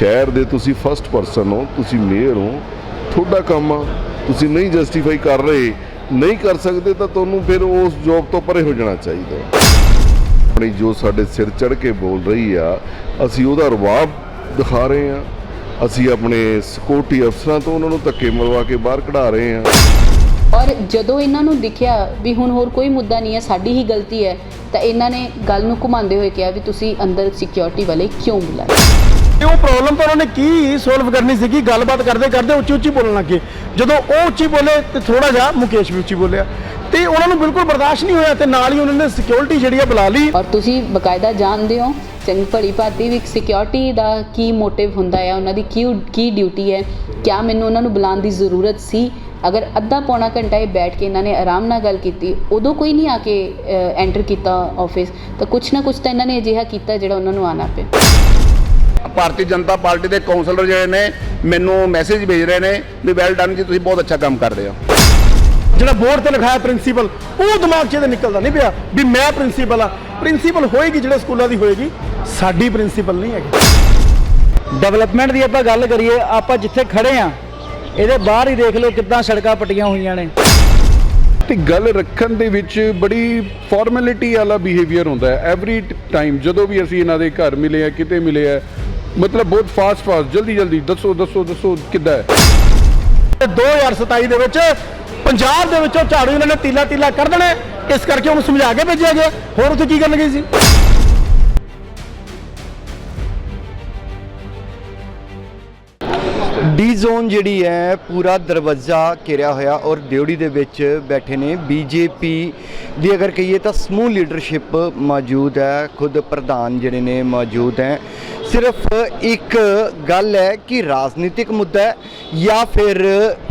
ਸ਼ਹਿਰ ਦੇ ਤੁਸੀਂ ਫਸਟ ਪਰਸਨ ਹੋ, ਤੁਸੀਂ ਮੇਅਰ ਹੋ, ਤੁਹਾਡਾ ਕੰਮ ਆ। ਤੁਸੀਂ ਨਹੀਂ ਜਸਟੀਫਾਈ ਕਰ ਰਹੇ, ਨਹੀਂ ਕਰ ਸਕਦੇ ਤਾਂ ਤੁਹਾਨੂੰ ਫਿਰ ਉਸ ਜੋਬ ਤੋਂ ਪਰੇ ਹੋ ਜਾਣਾ ਚਾਹੀਦਾ। ਆਪਣੀ ਜੋ ਸਾਡੇ ਸਿਰ ਚੜ ਕੇ ਬੋਲ ਰਹੀ ਆ, ਅਸੀਂ ਉਹਦਾ ਰਵਾਬ ਦਿਖਾ ਰਹੇ ਆ। ਅਸੀਂ ਆਪਣੇ ਸਿਕਿਉਰਟੀ ਅਫਸਰਾਂ ਤੋਂ ਉਹਨਾਂ ਨੂੰ ਧੱਕੇ ਮਰਵਾ ਕੇ ਬਾਹਰ ਕਢਾ ਰਹੇ ਆ। ਔਰ ਜਦੋਂ ਇਹਨਾਂ ਨੂੰ ਦਿਖਿਆ ਵੀ ਹੁਣ ਹੋਰ ਕੋਈ ਮੁੱਦਾ ਨਹੀਂ ਹੈ, ਸਾਡੀ ਹੀ ਗਲਤੀ ਹੈ, ਤਾਂ ਇਹਨਾਂ ਨੇ ਗੱਲ ਨੂੰ ਘੁਮਾਉਂਦੇ ਹੋਏ ਕਿਹਾ ਵੀ ਤੁਸੀਂ ਅੰਦਰ ਸਿਕਿਉਰਿਟੀ ਵਾਲੇ ਕਿਉਂ ਬੁਲਾਏ? ਤੇ ਉਹ ਪ੍ਰੋਬਲਮ ਤਾਂ ਉਹਨਾਂ ਨੇ ਕੀ ਸੋਲਵ ਕਰਨੀ ਸੀਗੀ, ਗੱਲਬਾਤ ਕਰਦੇ ਕਰਦੇ ਉੱਚੀ ਉੱਚੀ ਬੋਲਣ ਲੱਗੇ ਜਦੋਂ ਉਹ ਉੱਚੀ ਬੋਲੇ ਤੇ ਥੋੜਾ ਜਿਹਾ ਮੁਕੇਸ਼ ਵੀ ਉੱਚੀ ਬੋਲਿਆ। ਤੇ ਉਹਨਾਂ ਨੂੰ ਬਿਲਕੁਲ ਬਰਦਾਸ਼ਤ ਨਹੀਂ ਹੋਇਆ ਤੇ ਨਾਲ ਹੀ ਉਹਨਾਂ ਨੇ ਸਿਕਿਉਰਿਟੀ ਜਿਹੜੀ ਆ ਬੁਲਾ ਲਈ। ਔਰ ਤੁਸੀਂ ਬਕਾਇਦਾ ਜਾਣਦੇ ਹੋ, ਚੰਗੀ ਭਲੀ ਭਾਂਤੀ ਵੀ ਸਿਕਿਉਰਿਟੀ ਦਾ ਕੀ ਮੋਟਿਵ ਹੁੰਦਾ ਹੈ ਉਹਨਾਂ ਦੀ ਕੀ ਕੀ ਡਿਊਟੀ ਹੈ? ਕਿਆ ਮੈਨੂੰ ਉਹਨਾਂ ਨੂੰ ਬੁਲਾਉਣ ਦੀ ਜ਼ਰੂਰਤ ਸੀ? ਅਗਰ ਅੱਧਾ ਪੌਣਾ ਘੰਟਾ ਇਹ ਬੈਠ ਕੇ ਇਹਨਾਂ ਨੇ ਆਰਾਮ ਨਾਲ ਗੱਲ ਕੀਤੀ, ਉਦੋਂ ਕੋਈ ਨਹੀਂ ਆ ਕੇ ਐਂਟਰ ਕੀਤਾ ਆਫਿਸ ਤਾਂ ਕੁਛ ਨਾ ਕੁਛ ਤਾਂ ਇਹਨਾਂ ਨੇ ਅਜਿਹਾ ਕੀਤਾ ਜਿਹੜਾ ਉਹਨਾਂ ਨੂੰ ਆਣਾ ਪਿਆ। ਭਾਰਤੀ ਜਨਤਾ ਪਾਰਟੀ ਦੇ ਕਾਉਂਸਲਰ ਜਿਹੜੇ ਨੇ ਮੈਨੂੰ ਮੈਸੇਜ ਭੇਜ ਰਹੇ ਨੇ ਵੀ ਵੈਲ ਡਨ ਜੀ ਤੁਸੀਂ ਬਹੁਤ ਅੱਛਾ ਕੰਮ ਕਰ ਰਹੇ ਹੋ। ਜਿਹੜਾ ਬੋਰਡ ਤੇ ਲਿਖਾਇਆ ਪ੍ਰਿੰਸੀਪਲ ਉਹ ਦਿਮਾਗ 'ਚ ਇਹਦੇ ਨਿਕਲਦਾ ਨਹੀਂ ਪਿਆ ਵੀ ਮੈਂ ਪ੍ਰਿੰਸੀਪਲ ਆ ਪ੍ਰਿੰਸੀਪਲ ਹੋਏਗੀ ਜਿਹੜੇ ਸਕੂਲਾਂ ਦੀ ਹੋਏਗੀ ਸਾਡੀ ਪ੍ਰਿੰਸੀਪਲ ਨਹੀਂ ਹੈਗੀ। ਡਿਵੈਲਪਮੈਂਟ ਦੀ ਆਪਾਂ ਗੱਲ ਕਰੀਏ ਆਪਾਂ ਜਿੱਥੇ ਖੜੇ ਆ ਇਹਦੇ ਬਾਹਰ ਹੀ ਦੇਖ ਲਓ ਕਿੱਦਾਂ ਸੜਕਾਂ ਪੱਟੀਆਂ ਹੋਈਆਂ ਨੇ। ਤੇ ਗੱਲ ਰੱਖਣ ਦੇ ਵਿੱਚ ਬੜੀ ਫਾਰਮੈਲਿਟੀ ਵਾਲਾ ਬਿਹੇਵੀਅਰ ਹੁੰਦਾ ਹੈ। ਐਵਰੀ ਟਾਈਮ ਜਦੋਂ ਵੀ ਅਸੀਂ ਇਹਨਾਂ ਦੇ ਘਰ ਮਿਲੇ ਆ ਕਿਤੇ ਮਿਲੇ ਆ ਮਤਲਬ ਬਹੁਤ ਫਾਸਟ ਫਾਸਟ ਜਲਦੀ ਜਲਦੀ, ਦੱਸੋ ਦੱਸੋ ਦੱਸੋ ਕਿੱਦਾਂ ਹੈ? ਤੇ 2027 ਦੇ ਵਿੱਚ ਪੰਜਾਬ ਦੇ ਵਿੱਚੋਂ ਝਾੜੂ ਇਹਨਾਂ ਨੇ ਤੀਲਾ ਤੀਲਾ ਕਰ ਦੇਣਾ ਇਸ ਕਰਕੇ ਉਹਨੂੰ ਸਮਝਾ ਕੇ ਭੇਜਿਆ ਗਿਆ। ਹੋਰ ਉੱਥੇ ਕੀ ਕਰਨ ਗਈ ਸੀ? ਡੀ ਜ਼ੋਨ ਜਿਹੜੀ ਹੈ, ਪੂਰਾ ਦਰਵਾਜ਼ਾ ਘਿਰਿਆ ਹੋਇਆ ਔਰ ਡਿਊਟੀ ਦੇ ਵਿੱਚ ਬੈਠੇ ਨੇ ਬੀਜੇਪੀ ਦੀ ਅਗਰ ਕਹੀਏ ਤਾਂ ਸਮੂਹ ਲੀਡਰਸ਼ਿਪ ਮੌਜੂਦ ਹੈ, ਖੁਦ ਪ੍ਰਧਾਨ ਜਿਹੜੇ ਨੇ ਮੌਜੂਦ ਹੈ। ਸਿਰਫ ਇੱਕ ਗੱਲ ਹੈ ਕਿ ਰਾਜਨੀਤਿਕ ਮੁੱਦਾ ਹੈ ਜਾਂ ਫਿਰ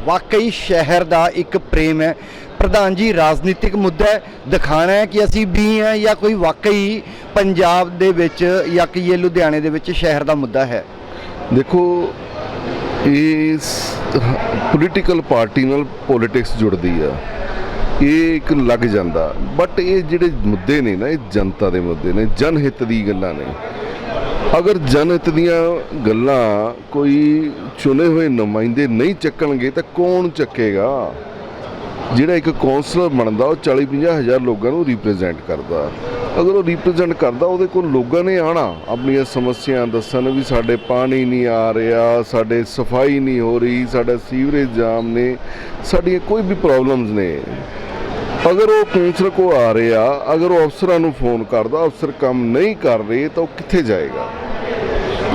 ਵਾਕਈ ਸ਼ਹਿਰ ਦਾ ਇੱਕ ਪ੍ਰੇਮ ਹੈ। ਪ੍ਰਧਾਨ ਜੀ, ਰਾਜਨੀਤਿਕ ਮੁੱਦਾ ਹੈ ਦਿਖਾਣਾ ਹੈ ਕਿ ਅਸੀਂ ਵੀ ਹਾਂ ਜਾਂ ਕੋਈ ਵਾਕਈ ਪੰਜਾਬ ਦੇ ਵਿੱਚ ਜਾਂ ਕਿ ਇਹ ਲੁਧਿਆਣੇ ਦੇ ਵਿੱਚ ਸ਼ਹਿਰ ਦਾ ਮੁੱਦਾ ਹੈ। ਦੇਖੋ ਇਸ ਪੋਲੀਟੀਕਲ ਪਾਰਟੀ ਨਾਲ ਪੋਲਿਟਿਕਸ ਜੁੜਦੀ ਆ। ਇਹ ਇੱਕ ਲੱਗ ਜਾਂਦਾ। ਬਟ ਇਹ ਜਿਹੜੇ ਮੁੱਦੇ ਨੇ ਨਾ, ਇਹ ਜਨਤਾ ਦੇ ਮੁੱਦੇ ਨੇ, ਜਨਹਿੱਤ ਦੀ ਗੱਲਾਂ ਨੇ। ਅਗਰ ਜਨਹਿੱਤ ਦੀਆਂ ਗੱਲਾਂ ਕੋਈ ਚੁਣੇ ਹੋਏ ਨੁਮਾਇੰਦੇ ਨਹੀਂ ਚੱਕਣਗੇ, ਤਾਂ ਕੌਣ ਚੱਕੇਗਾ? ਜਿਹੜਾ ਇੱਕ ਕੌਂਸਲਰ ਬਣਦਾ, ਉਹ 40 50 ਹਜ਼ਾਰ ਲੋਕਾਂ ਨੂੰ ਰਿਪਰੈਜ਼ੈਂਟ ਕਰਦਾ। ਅਗਰ ਉਹ ਰਿਪਰੈਜ਼ੈਂਟ ਕਰਦਾ, ਉਹਦੇ ਕੋਲ ਲੋਕਾਂ ਨੇ ਆਣਾ ਆਪਣੀਆਂ ਸਮੱਸਿਆਵਾਂ ਦੱਸਣ ਵੀ ਸਾਡੇ ਪਾਣੀ ਨਹੀਂ ਆ ਰਿਹਾ, ਸਾਡੇ ਸਫ਼ਾਈ ਨਹੀਂ ਹੋ ਰਹੀ, ਸਾਡਾ ਸੀਵਰੇਜ ਜਾਮ ਨੇ, ਸਾਡੀਆਂ ਕੋਈ ਵੀ ਪ੍ਰੋਬਲਮਸ ਨੇ। ਅਗਰ ਉਹ ਕੌਂਸਲਰ ਕੋ ਆ ਰਿਹਾ, ਅਗਰ ਉਹ ਅਫਸਰਾਂ ਨੂੰ ਫੋਨ ਕਰਦਾ, ਅਫਸਰ ਕੰਮ ਨਹੀਂ ਕਰ ਰਹੇ, ਤਾਂ ਉਹ ਕਿੱਥੇ ਜਾਏਗਾ?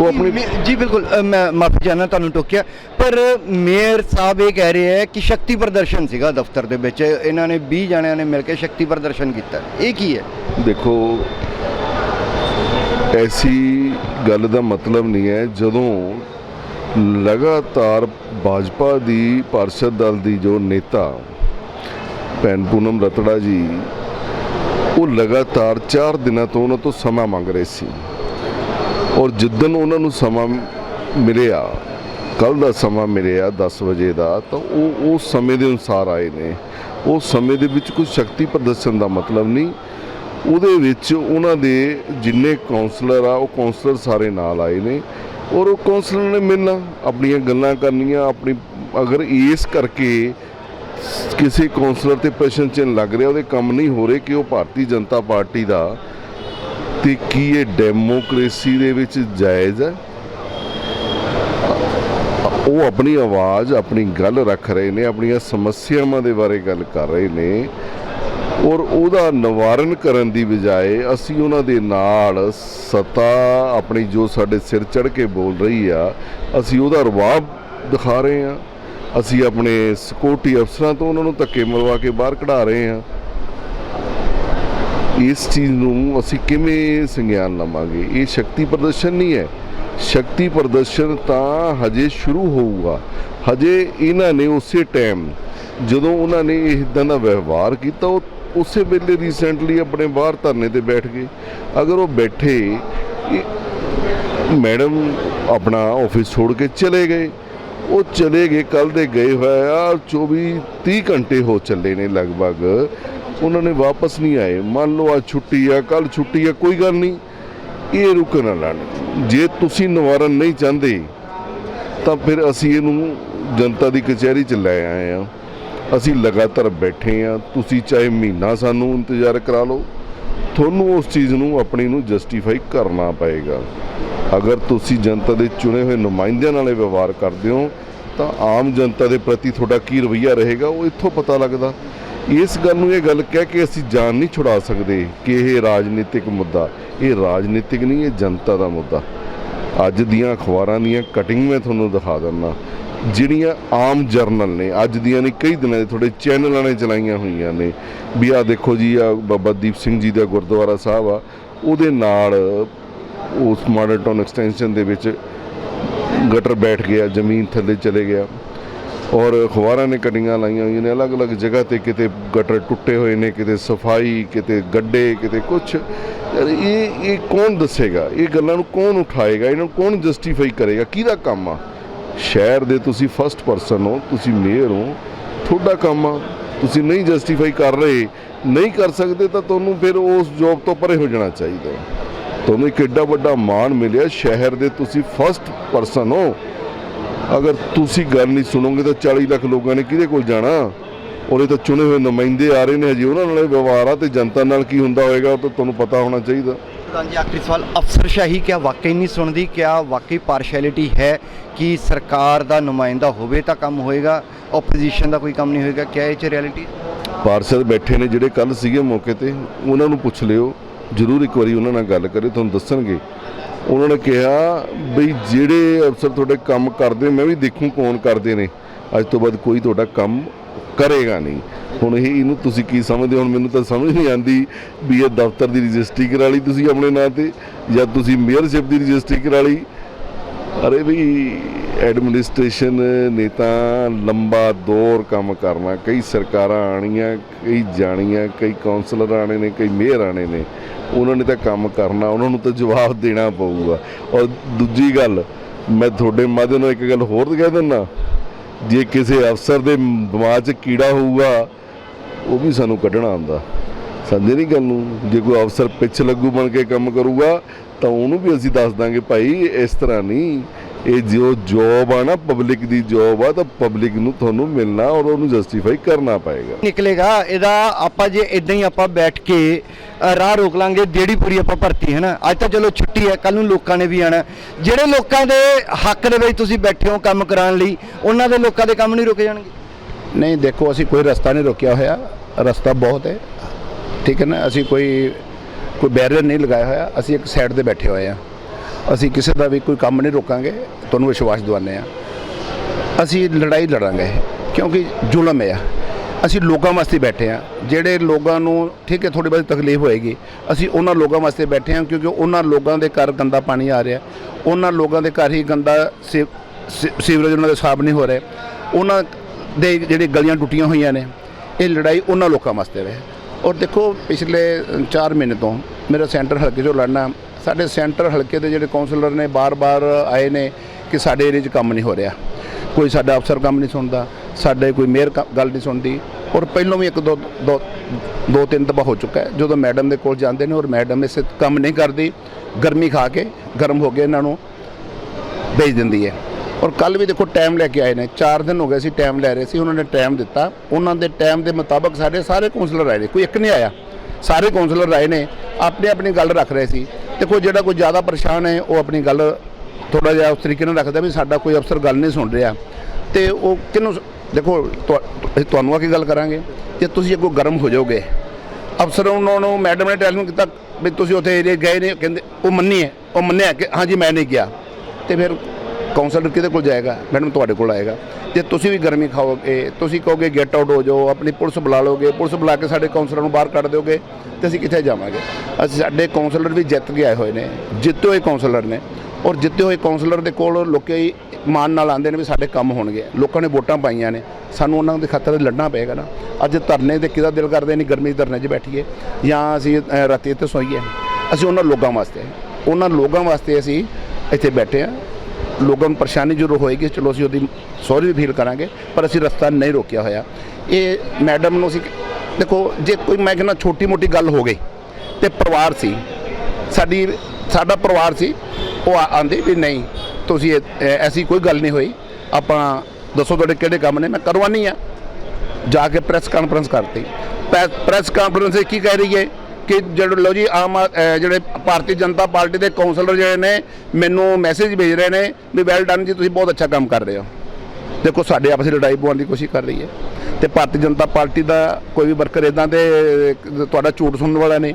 ਉਹ ਆਪਣੀ ਜੀ ਬਿਲਕੁਲ ਅ, ਮੈਂ ਮਾਫੀ ਚਾਹਨਾ ਤੁਹਾਨੂੰ ਟੋਕਿਆ। ਪਰ ਮੇਅਰ ਸਾਹਿਬ ਇਹ ਕਹਿ ਰਹੇ ਹੈ ਕਿ ਸ਼ਕਤੀ ਪ੍ਰਦਰਸ਼ਨ ਸੀਗਾ ਦਫ਼ਤਰ ਦੇ ਵਿੱਚ। ਇਹਨਾਂ ਨੇ 20 ਜਣਿਆਂ ਨੇ ਮਿਲ ਕੇ ਸ਼ਕਤੀ ਪ੍ਰਦਰਸ਼ਨ ਕੀਤਾ। ਇਹ ਕੀ ਹੈ? ਦੇਖੋ ਐਸੀ ਗੱਲ ਦਾ ਮਤਲਬ ਨਹੀਂ ਹੈ। ਜਦੋਂ ਲਗਾਤਾਰ ਭਾਜਪਾ ਦੀ ਪਾਰਸ਼ਦ ਦਲ ਦੀ ਜੋ ਨੇਤਾ ਭੈਣ ਪੂਨਮ ਰਤੜਾ ਜੀ ਉਹ ਲਗਾਤਾਰ 4 ਦਿਨਾਂ ਤੋਂ ਉਹਨਾਂ ਤੋਂ ਸਮਾਂ ਮੰਗ ਰਹੇ ਸੀ। ਔਰ ਜਿੱਦਨ ਉਹਨਾਂ ਨੂੰ ਸਮਾਂ ਮਿਲਿਆ ਕੱਲ ਦਾ ਸਮਾਂ ਮਿਲਿਆ 10 ਵਜੇ ਦਾ, ਤਾਂ ਉਹ ਉਸ ਸਮੇਂ ਦੇ ਅਨੁਸਾਰ ਆਏ ਨੇ। ਉਸ ਸਮੇਂ ਦੇ ਵਿੱਚ ਕੋਈ ਸ਼ਕਤੀ ਪ੍ਰਦਰਸ਼ਨ ਦਾ ਮਤਲਬ ਨਹੀਂ। ਉਹਦੇ ਵਿੱਚ ਉਹਨਾਂ ਦੇ ਜਿੰਨੇ ਕਾਉਂਸਲਰ ਆ, ਉਹ ਕਾਉਂਸਲਰ ਸਾਰੇ ਨਾਲ ਆਏ ਨੇ। ਔਰ ਉਹ ਕਾਉਂਸਲਰ ਨੇ ਮਿਲਣਾ ਆਪਣੀਆਂ ਗੱਲਾਂ ਕਰਨੀਆਂ, ਆਪਣੀ, ਅਗਰ ਇਸ ਕਰਕੇ ਕਿਸੇ ਕਾਉਂਸਲਰ ਤੇ ਪ੍ਰਸ਼ਨ ਚਿੰਨ੍ਹ ਲੱਗ ਰਿਹਾ, ਉਹਦੇ ਕੰਮ ਨਹੀਂ ਹੋ ਰਹੇ ਕਿ ਉਹ ਭਾਰਤੀ ਜਨਤਾ ਪਾਰਟੀ ਦਾ ਤੇ ਕੀ ਇਹ ਡੈਮੋਕ੍ਰੇਸੀ ਦੇ ਵਿੱਚ ਜਾਇਜ਼ ਹੈ? ਉਹ ਆਪਣੀ ਆਵਾਜ਼, ਆਪਣੀ ਗੱਲ ਰੱਖ ਰਹੇ ਨੇ, ਆਪਣੀਆਂ ਸਮੱਸਿਆਵਾਂ ਦੇ ਬਾਰੇ ਗੱਲ ਕਰ ਰਹੇ ਨੇ ਔਰ ਉਹਦਾ ਨਿਵਾਰਨ ਕਰਨ ਦੀ ਬਜਾਏ ਅਸੀਂ ਉਹਨਾਂ ਦੇ ਨਾਲ ਸਤਾ ਆਪਣੀ ਜੋ ਸਾਡੇ ਸਿਰ ਚੜ ਕੇ ਬੋਲ ਰਹੀ ਆ, ਅਸੀਂ ਉਹਦਾ ਰਵਾਬ ਦਿਖਾ ਰਹੇ ਆ ਅਸੀਂ ਆਪਣੇ ਸਿਕਿਉਰਟੀ ਅਫਸਰਾਂ ਤੋਂ ਉਹਨਾਂ ਨੂੰ ਧੱਕੇ ਮਰਵਾ ਕੇ ਬਾਹਰ ਕਢਾ ਰਹੇ ਆ ਇਸ ਚੀਜ਼ ਨੂੰ ਅਸੀਂ ਕਿਵੇਂ ਸੰਗਿਆਨ ਲਵਾਂਗੇ? ਇਹ ਸ਼ਕਤੀ ਪ੍ਰਦਰਸ਼ਨ ਨਹੀਂ ਹੈ। ਸ਼ਕਤੀ ਪ੍ਰਦਰਸ਼ਨ ਤਾਂ ਹਜੇ ਸ਼ੁਰੂ ਹੋਊਗਾ। ਹਜੇ ਇਹਨਾਂ ਨੇ ਉਸੇ ਟਾਈਮ ਜਦੋਂ ਉਹਨਾਂ ਨੇ ਇਦਾਂ ਦਾ ਵਿਵਹਾਰ ਕੀਤਾ, ਉਹ ਉਸੇ ਵੇਲੇ ਰੀਸੈਂਟਲੀ ਆਪਣੇ ਬਾਹਰ ਧਰਨੇ ਤੇ ਬੈਠ ਗਏ। ਅਗਰ ਉਹ ਬੈਠੇ ਮੈਡਮ ਆਪਣਾ ਆਫਿਸ ਛੋੜ ਕੇ ਚਲੇ ਗਏ। ਉਹ ਚਲੇ ਗਏ ਕੱਲ ਦੇ ਗਏ ਹੋਇਆ ਆ 24 30 ਘੰਟੇ ਹੋ ਚੱਲੇ ਨੇ ਲਗਭਗ। ਉਹਨਾਂ ਨੇ ਵਾਪਸ ਨਹੀਂ ਆਏ। ਮੰਨ ਲਓ ਅੱਜ ਛੁੱਟੀ ਆ ਕੱਲ ਛੁੱਟੀ ਆ, ਕੋਈ ਗੱਲ ਨਹੀਂ। ਇਹ ਰੁਕਣ ਨਾ ਲੈਣ ਜੇ ਤੁਸੀਂ ਨਿਵਾਰਨ ਨਹੀਂ ਚਾਹੁੰਦੇ, ਤਾਂ ਫਿਰ ਅਸੀਂ ਇਹਨੂੰ ਜਨਤਾ ਦੀ ਕਚਹਿਰੀ 'ਚ ਲੈ ਆਏ ਆ ਅਸੀਂ ਲਗਾਤਾਰ ਬੈਠੇ ਆ ਤੁਸੀਂ ਚਾਹੇ ਮਹੀਨਾ ਸਾਨੂੰ ਇੰਤਜ਼ਾਰ ਕਰਾ ਲਓ। ਤੁਹਾਨੂੰ ਉਸ ਚੀਜ਼ ਨੂੰ, ਆਪਣੀ ਨੂੰ ਜਸਟੀਫਾਈ ਕਰਨਾ ਪਏਗਾ। ਅਗਰ ਤੁਸੀਂ ਜਨਤਾ ਦੇ ਚੁਣੇ ਹੋਏ ਨੁਮਾਇੰਦਿਆਂ ਨਾਲ ਵਿਵਹਾਰ ਕਰਦੇ ਹੋ, ਤਾਂ ਆਮ ਜਨਤਾ ਦੇ ਪ੍ਰਤੀ ਤੁਹਾਡਾ ਕੀ ਰਵੱਈਆ ਰਹੇਗਾ, ਉਹ ਇੱਥੋਂ ਪਤਾ ਲੱਗਦਾ। ਇਸ ਗੱਲ ਨੂੰ ਇਹ ਗੱਲ ਕਹਿ ਕੇ ਅਸੀਂ ਜਾਨ ਨਹੀਂ ਛੁਡਾ ਸਕਦੇ ਕਿ ਇਹ ਰਾਜਨੀਤਿਕ ਮੁੱਦਾ। ਇਹ ਰਾਜਨੀਤਿਕ ਨਹੀਂ, ਇਹ ਜਨਤਾ ਦਾ ਮੁੱਦਾ। ਅੱਜ ਦੀਆਂ ਅਖਬਾਰਾਂ ਦੀਆਂ ਕਟਿੰਗ ਮੈਂ ਤੁਹਾਨੂੰ ਦਿਖਾ ਦਿੰਦਾ। ਜਿਹੜੀਆਂ ਆਮ ਜਰਨਲ ਨੇ, ਅੱਜ ਦੀਆਂ ਨਹੀਂ, ਕਈ ਦਿਨਾਂ ਦੇ ਤੁਹਾਡੇ ਚੈਨਲਾਂ ਨੇ ਚਲਾਈਆਂ ਹੋਈਆਂ ਨੇ। ਵੀ ਆ ਦੇਖੋ ਜੀ ਆ ਬਾਬਾ ਦੀਪ ਸਿੰਘ ਜੀ ਦਾ ਗੁਰਦੁਆਰਾ ਸਾਹਿਬ ਆ, ਉਹਦੇ ਨਾਲ ਉਸ ਮਾਡਲ ਟਾਊਨ ਐਕਸਟੈਂਸ਼ਨ ਦੇ ਵਿੱਚ ਗਟਰ ਬੈਠ ਗਿਆ, ਜ਼ਮੀਨ ਥੱਲੇ ਚਲੇ ਗਿਆ। ਔਰ ਅਖਬਾਰਾਂ ਨੇ ਕਟਿੰਗਾਂ ਲਾਈਆਂ ਹੋਈਆਂ ਨੇ, ਅਲੱਗ-ਅਲੱਗ ਜਗ੍ਹਾ ਤੇ ਕਿਤੇ ਗਟਰ ਟੁੱਟੇ ਹੋਏ ਨੇ, ਕਿਤੇ ਸਫ਼ਾਈ, ਕਿਤੇ ਗੱਡੇ, ਕਿਤੇ ਕੁਛ। ਯਾਰ ਇਹ ਇਹ ਕੌਣ ਦੱਸੇਗਾ? ਇਹ ਗੱਲਾਂ ਨੂੰ ਕੌਣ ਉਠਾਏਗਾ? ਇਹਨਾਂ ਨੂੰ ਕੌਣ ਜਸਟੀਫਾਈ ਕਰੇਗਾ? ਕਿਹਦਾ ਕੰਮ ਆ? ਸ਼ਹਿਰ ਦੇ ਤੁਸੀਂ ਫਸਟ ਪਰਸਨ ਹੋ, ਤੁਸੀਂ ਮੇਅਰ ਹੋ, ਤੁਹਾਡਾ ਕੰਮ ਆ। ਤੁਸੀਂ ਨਹੀਂ ਜਸਟੀਫਾਈ ਕਰ ਰਹੇ, ਨਹੀਂ ਕਰ ਸਕਦੇ, ਤਾਂ ਤੁਹਾਨੂੰ ਫਿਰ ਉਸ ਜੋਬ ਤੋਂ ਪਰੇ ਹੋ ਜਾਣਾ ਚਾਹੀਦਾ। ਤੁਹਾਨੂੰ ਇੱਕ ਐਡਾ ਵੱਡਾ ਮਾਣ ਮਿਲਿਆ, ਸ਼ਹਿਰ ਦੇ ਤੁਸੀਂ ਫਸਟ ਪਰਸਨ ਹੋ। ਅਗਰ ਤੁਸੀਂ ਗੱਲ ਨਹੀਂ ਸੁਣੋਗੇ ਤਾਂ 40 ਲੱਖ ਲੋਕਾਂ ਨੇ ਕਿਹਦੇ ਕੋਲ ਜਾਣਾ? ਉਹਦੇ ਤਾਂ ਚੁਣੇ ਹੋਏ ਨੁਮਾਇੰਦੇ ਆ ਰਹੇ ਨੇ ਹਜੇ। ਉਹਨਾਂ ਨਾਲ ਵਿਵਹਾਰ ਆ ਤੇ ਜਨਤਾ ਨਾਲ ਕੀ ਹੁੰਦਾ ਹੋਏਗਾ ਉਹ ਤਾਂ ਤੁਹਾਨੂੰ ਪਤਾ ਹੋਣਾ ਚਾਹੀਦਾ। ਪ੍ਰਧਾਨ ਜੀ ਆਖਰੀ ਸਵਾਲ ਅਫਸਰਸ਼ਾਹੀ ਕਿਆ ਵਾਕਈ ਨਹੀਂ ਸੁਣਦੀ? ਕਿਆ ਵਾਕਈ ਪਾਰਸ਼ੈਲਿਟੀ ਹੈ ਕਿ ਸਰਕਾਰ ਦਾ ਨੁਮਾਇੰਦਾ ਹੋਵੇ ਤਾਂ ਕੰਮ ਹੋਏਗਾ? ਆਪੋਜੀਸ਼ਨ ਦਾ ਕੋਈ ਕੰਮ ਨਹੀਂ ਹੋਏਗਾ? ਕਿਆ ਇਹ ਚ ਰਿਐਲਿਟੀ ਪਾਰਸ਼ਦ ਬੈਠੇ ਨੇ ਜਿਹੜੇ ਕੱਲ ਸੀਗੇ ਮੌਕੇ ਤੇ ਉਹਨਾਂ ਨੂੰ ਪੁੱਛ ਲਿਓ। ਜ਼ਰੂਰ ਇੱਕ ਵਾਰੀ ਉਹਨਾਂ ਨਾਲ ਗੱਲ ਕਰੇ ਤੁਹਾਨੂੰ ਦੱਸਣਗੇ। ਉਹਨਾਂ ਨੇ ਕਿਹਾ ਬਈ ਜਿਹੜੇ ਅਫਸਰ ਤੁਹਾਡੇ ਕੰਮ ਕਰਦੇ, ਮੈਂ ਵੀ ਦੇਖੂ ਕੌਣ ਕਰਦੇ ਨੇ। ਅੱਜ ਤੋਂ ਬਾਅਦ ਕੋਈ ਤੁਹਾਡਾ ਕੰਮ ਕਰੇਗਾ ਨਹੀਂ। ਹੁਣ ਇਹ ਇਹਨੂੰ ਤੁਸੀਂ ਕੀ ਸਮਝਦੇ ਹੋ? ਹੁਣ ਮੈਨੂੰ ਤਾਂ ਸਮਝ ਨਹੀਂ ਆਂਦੀ ਵੀ ਇਹ ਦਫ਼ਤਰ ਦੀ ਰਜਿਸਟਰੀ ਕਰਾ ਲਈ ਤੁਸੀਂ ਆਪਣੇ ਨਾਂ ਤੇ ਜਾਂ ਤੁਸੀਂ ਮੇਅਰਸ਼ਿਪ ਦੀ ਰਜਿਸਟਰੀ ਕਰਾ ਲਈ। ਅਰੇ ਵੀ ਐਡਮਿਨਿਸਟ੍ਰੇਸ਼ਨ ਨੇ ਤਾਂ ਲੰਬਾ ਦੌਰ ਕੰਮ ਕਰਨਾ, ਕਈ ਸਰਕਾਰਾਂ ਆਣੀਆਂ ਕਈ ਜਾਣੀਆਂ, ਕਈ ਕਾਉਂਸਲਰ ਆਣੇ ਨੇ, ਕਈ ਮੇਅਰ ਆਣੇ ਨੇ। ਉਹਨਾਂ ਨੇ ਤਾਂ ਕੰਮ ਕਰਨਾ, ਉਹਨਾਂ ਨੂੰ ਤਾਂ ਜਵਾਬ ਦੇਣਾ ਪਊਗਾ। ਔਰ ਦੂਜੀ ਗੱਲ, ਮੈਂ ਤੁਹਾਡੇ ਮਾਧਿਅਮ ਨਾਲ ਇੱਕ ਗੱਲ ਹੋਰ ਕਹਿ ਦਿੰਦਾ। ਜੇ ਕਿਸੇ ਅਫਸਰ ਦੇ ਦਿਮਾਗ 'ਚ ਕੀੜਾ ਹੋਊਗਾ, ਉਹ ਵੀ ਸਾਨੂੰ ਕੱਢਣਾ ਆਉਂਦਾ। ਸਮਝੇ ਨਹੀਂ ਗੱਲ ਨੂੰ? ਜੇ ਕੋਈ ਅਫਸਰ ਪਿੱਛ ਲੱਗੂ ਬਣ ਕੇ ਕੰਮ ਕਰੂਗਾ, ਤਾਂ ਉਹਨੂੰ ਵੀ ਅਸੀਂ ਦੱਸ ਦਾਂਗੇ, ਭਾਈ, ਇਸ ਤਰ੍ਹਾਂ ਨਹੀਂ। ਇਹ ਜੋ ਜੋਬ ਆ ਨਾ ਪਬਲਿਕ ਦੀ ਜੋਬ ਆ ਤਾਂ ਪਬਲਿਕ ਨੂੰ ਤੁਹਾਨੂੰ ਮਿਲਣਾ ਔਰ ਉਹਨੂੰ ਜਸਟੀਫਾਈ ਕਰਨਾ ਪਏਗਾ। ਨਿਕਲੇਗਾ ਇਹਦਾ ਆਪਾਂ ਜੇ ਇਦਾਂ ਹੀ ਆਪਾਂ ਬੈਠ ਕੇ ਰਾਹ ਰੋਕ ਲਾਂਗੇ ਜਿਹੜੀ ਪੂਰੀ ਆਪਾਂ ਭਰਤੀ ਹੈ ਨਾ ਅੱਜ ਤਾਂ ਚਲੋ ਛੁੱਟੀ ਹੈ ਕੱਲ ਨੂੰ ਲੋਕਾਂ ਨੇ ਵੀ ਆਣਾ ਜਿਹੜੇ ਲੋਕਾਂ ਦੇ ਹੱਕ ਦੇ ਵਿੱਚ ਤੁਸੀਂ ਬੈਠੇ ਹੋ ਕੰਮ ਕਰਾਉਣ ਲਈ ਉਹਨਾਂ ਦੇ ਲੋਕਾਂ ਦੇ ਕੰਮ ਨਹੀਂ ਰੁਕੇ ਜਾਣਗੇ। ਨਹੀਂ ਦੇਖੋ ਅਸੀਂ ਕੋਈ ਰਸਤਾ ਨਹੀਂ ਰੋਕਿਆ ਹੋਇਆ। ਰਸਤਾ ਬਹੁਤ ਹੈ। ਠੀਕ ਹੈ ਨਾ? ਅਸੀਂ ਕੋਈ ਕੋਈ ਬੈਰੀਅਰ ਨਹੀਂ ਲਗਾਇਆ ਹੋਇਆ। ਅਸੀਂ ਇੱਕ ਸਾਈਡ ਤੇ ਬੈਠੇ ਹੋਏ ਆ ਅਸੀਂ ਕਿਸੇ ਦਾ ਵੀ ਕੋਈ ਕੰਮ ਨਹੀਂ ਰੋਕਾਂਗੇ, ਤੁਹਾਨੂੰ ਵਿਸ਼ਵਾਸ ਦਿਵਾਉਂਦੇ ਆ ਅਸੀਂ ਲੜਾਈ ਲੜਾਂਗੇ, ਕਿਉਂਕਿ ਜ਼ੁਲਮ ਹੈ। ਅਸੀਂ ਲੋਕਾਂ ਵਾਸਤੇ ਬੈਠੇ ਆ ਜਿਹੜੇ ਲੋਕਾਂ ਨੂੰ ਠੀਕ ਹੈ ਥੋੜੀ ਬਹੁਤੀ ਤਕਲੀਫ ਹੋਏਗੀ, ਅਸੀਂ ਉਹਨਾਂ ਲੋਕਾਂ ਵਾਸਤੇ ਬੈਠੇ ਆ ਕਿਉਂਕਿ ਉਹਨਾਂ ਲੋਕਾਂ ਦੇ ਘਰ ਗੰਦਾ ਪਾਣੀ ਆ ਰਿਹਾ। ਉਹਨਾਂ ਲੋਕਾਂ ਦੇ ਘਰ ਹੀ ਗੰਦਾ ਸੀਵਰੇਜ ਉਹਨਾਂ ਦੇ ਸਾਫ਼ ਨਹੀਂ ਹੋ ਰਿਹਾ। ਉਹਨਾਂ ਦੇ ਜਿਹੜੀ ਗਲੀਆਂ ਟੁੱਟੀਆਂ ਹੋਈਆਂ ਨੇ, ਇਹ ਲੜਾਈ ਉਹਨਾਂ ਲੋਕਾਂ ਵਾਸਤੇ ਹੈ ਔਰ ਦੇਖੋ, ਪਿਛਲੇ 4 ਮਹੀਨੇ ਤੋਂ ਮੇਰਾ ਸੈਂਟਰ ਹਲਕੇ 'ਚੋਂ ਲੜਨਾ ਸਾਡੇ ਸੈਂਟਰ ਹਲਕੇ ਦੇ ਜਿਹੜੇ ਕਾਉਂਸਲਰ ਨੇ ਬਾਰ-ਬਾਰ ਆਏ ਨੇ ਕਿ ਸਾਡੇ ਏਰੀਏ 'ਚ ਕੰਮ ਨਹੀਂ ਹੋ ਰਿਹਾ। ਕੋਈ ਸਾਡਾ ਅਫਸਰ ਕੰਮ ਨਹੀਂ ਸੁਣਦਾ, ਸਾਡੇ ਕੋਈ ਮੇਅਰ ਗੱਲ ਨਹੀਂ ਸੁਣਦੀ ਔਰ ਪਹਿਲੋਂ ਵੀ ਇੱਕ ਦੋ ਦੋ ਦੋ ਤਿੰਨ ਦਫਾ ਹੋ ਚੁੱਕਾ ਹੈ। ਜਦੋਂ ਮੈਡਮ ਦੇ ਕੋਲ ਜਾਂਦੇ ਨੇ ਔਰ ਮੈਡਮ ਇਸੇ ਕੰਮ ਨਹੀਂ ਕਰਦੀ, ਗਰਮੀ ਖਾ ਕੇ, ਗਰਮ ਹੋ ਕੇ ਇਹਨਾਂ ਨੂੰ ਭੇਜ ਦਿੰਦੀ ਹੈ। ਔਰ ਕੱਲ ਵੀ ਦੇਖੋ ਟਾਈਮ ਲੈ ਕੇ ਆਏ ਨੇ 4 ਦਿਨ ਹੋ ਗਏ ਸੀ ਟਾਈਮ ਲੈ ਰਹੇ ਸੀ, ਉਹਨਾਂ ਨੇ ਟਾਈਮ ਦਿੱਤਾ। ਉਹਨਾਂ ਦੇ ਟਾਈਮ ਦੇ ਮੁਤਾਬਕ ਸਾਡੇ ਸਾਰੇ ਕਾਉਂਸਲਰ ਆਏ ਨੇ, ਕੋਈ ਇੱਕ ਨਹੀਂ ਆਇਆ। ਸਾਰੇ ਕਾਉਂਸਲਰ ਆਏ ਨੇ ਆਪਣੀ ਆਪਣੀ ਗੱਲ ਰੱਖ ਰਹੇ ਸੀ। ਦੇਖੋ, ਜਿਹੜਾ ਕੋਈ ਜ਼ਿਆਦਾ ਪਰੇਸ਼ਾਨ ਹੈ, ਉਹ ਆਪਣੀ ਗੱਲ ਥੋੜਾ ਜਿਹਾ ਉਸ ਤਰੀਕੇ ਨਾਲ ਰੱਖਦਾ ਵੀ ਸਾਡਾ ਕੋਈ ਅਫਸਰ ਗੱਲ ਨਹੀਂ ਸੁਣ ਰਿਹਾ। ਤੇ ਉਹ ਕਿਹਨੂੰ ਦੇਖੋ, ਤੁਹਾ- ਤੁਹਾਨੂੰ ਆ ਕੇ ਗੱਲ ਕਰਾਂਗੇ। ਜੇ ਤੁਸੀਂ ਅੱਗੋਂ ਗਰਮ ਹੋ ਜਾਓਗੇ, ਅਫਸਰ ਉਹਨਾਂ ਨੂੰ ਮੈਡਮ ਨੇ ਟੈਲੀਫੋਨ ਕੀਤਾ ਵੀ ਤੁਸੀਂ ਉੱਥੇ ਏਰੀਆ ਗਏ ਨੇ, ਕਹਿੰਦੇ, ਉਹ ਮੰਨੀ ਹੈ ਉਹ ਮੰਨਿਆ ਕਿ ਹਾਂਜੀ, ਮੈਂ ਨਹੀਂ ਗਿਆ। ਤੇ ਫਿਰ ਕਾਉਂਸਲਰ ਕਿਹਦੇ ਕੋਲ ਜਾਏਗਾ? ਮੈਡਮ ਤੁਹਾਡੇ ਕੋਲ ਆਏਗਾ। ਜੇ ਤੁਸੀਂ ਵੀ ਗਰਮੀ ਖਾਓਗੇ, ਤੁਸੀਂ ਕਹੋਗੇ ਗੈਟ ਆਊਟ ਹੋ ਜਾਓ, ਆਪਣੀ ਪੁਲਿਸ ਬੁਲਾ ਲਓਗੇ, ਪੁਲਿਸ ਬੁਲਾ ਕੇ ਸਾਡੇ ਕਾਉਂਸਲਰ ਨੂੰ ਬਾਹਰ ਕੱਢ ਦਿਓਗੇ ਤੇ ਅਸੀਂ ਕਿੱਥੇ ਜਾਵਾਂਗੇ? ਅਸੀਂ ਸਾਡੇ ਕਾਉਂਸਲਰ ਵੀ ਜਿੱਤ ਕੇ ਆਏ ਹੋਏ ਨੇ, ਜਿੱਤੇ ਹੋਏ ਕਾਉਂਸਲਰ ਨੇ ਔਰ ਜਿੱਤੇ ਹੋਏ ਕਾਉਂਸਲਰ ਦੇ ਕੋਲ ਲੋਕੀ ਮਾਨ ਨਾਲ ਆਉਂਦੇ ਨੇ ਵੀ ਸਾਡੇ ਕੰਮ ਹੋਣਗੇ। ਲੋਕਾਂ ਨੇ ਵੋਟਾਂ ਪਾਈਆਂ ਨੇ। ਸਾਨੂੰ ਉਹਨਾਂ ਦੇ ਖਾਤਰ ਲੜਨਾ ਪਏਗਾ ਨਾ। ਅੱਜ ਧਰਨੇ ਤੇ ਕਿਹਦਾ ਦਿਲ ਕਰਦੇ ਨਹੀਂ ਗਰਮੀ 'ਚ ਧਰਨੇ 'ਚ ਬੈਠੀਏ? ਜਾਂ ਅਸੀਂ ਰਾਤੀ ਇੱਥੇ ਸੋਈਏ? ਅਸੀਂ ਉਹਨਾਂ ਲੋਕਾਂ ਵਾਸਤੇ, ਉਹਨਾਂ ਲੋਕਾਂ ਵਾਸਤੇ ਅਸੀਂ ਇੱਥੇ ਬੈਠੇ ਆ ਲੋਕਾਂ ਨੂੰ ਪਰੇਸ਼ਾਨੀ ਜ਼ਰੂਰ ਹੋਏਗੀ, ਚਲੋ ਅਸੀਂ ਉਹਦੀ ਸੌਰੀ ਵੀ ਫੀਲ ਕਰਾਂਗੇ, ਪਰ ਅਸੀਂ ਰਸਤਾ ਨਹੀਂ ਰੋਕਿਆ ਹੋਇਆ। ਇਹ ਮੈਡਮ ਨੂੰ ਅਸੀਂ ਦੇਖੋ, ਜੇ ਕੋਈ ਮੈਂ ਕਹਿੰਦਾ ਛੋਟੀ ਮੋਟੀ ਗੱਲ ਹੋ ਗਈ, ਤੇ ਪਰਿਵਾਰ ਸੀ। ਸਾਡੀ, ਸਾਡਾ ਪਰਿਵਾਰ ਸੀ, ਉਹ ਆ- ਆਂਦੇ ਵੀ ਨਹੀਂ, ਤੁਸੀਂ ਐਸੀ ਕੋਈ ਗੱਲ ਨਹੀਂ ਹੋਈ। ਆਪਾਂ ਦੱਸੋ ਤੁਹਾਡੇ ਕਿਹੜੇ ਕੰਮ ਨੇ, ਮੈਂ ਕਰਵਾਨੀ ਆ ਜਾ ਕੇ ਪ੍ਰੈਸ ਕਾਨਫਰੰਸ ਕਰਤੀ। ਪ੍ਰੈਸ ਕਾਨਫਰੰਸ ਕੀ ਕਹਿ ਰਹੀ ਹੈ? ਕਿ ਜਿਹੜੇ ਲੋ ਜੀ ਆਮ ਆ- ਜਿਹੜੇ ਭਾਰਤੀ ਜਨਤਾ ਪਾਰਟੀ ਦੇ ਕਾਉਂਸਲਰ ਜਿਹੜੇ ਨੇ ਮੈਨੂੰ ਮੈਸੇਜ ਭੇਜ ਰਹੇ ਨੇ ਵੀ ਵੈਲ ਡਨ ਜੀ, ਤੁਸੀਂ ਬਹੁਤ ਅੱਛਾ ਕੰਮ ਕਰ ਰਹੇ ਹੋ। ਦੇਖੋ, ਸਾਡੇ ਆਪਸ ਵਿੱਚ ਲੜਾਈ ਪਵਾਉਣ ਦੀ ਕੋਸ਼ਿਸ਼ ਕਰ ਰਹੀ ਹੈ। ਤੇ ਭਾਰਤੀ ਜਨਤਾ ਪਾਰਟੀ ਦਾ ਕੋਈ ਵੀ ਵਰਕਰ ਇਦਾਂ ਦੇ, ਤੁਹਾਡਾ ਝੂਠ ਸੁਣਨ ਵਾਲਾ ਨਹੀਂ।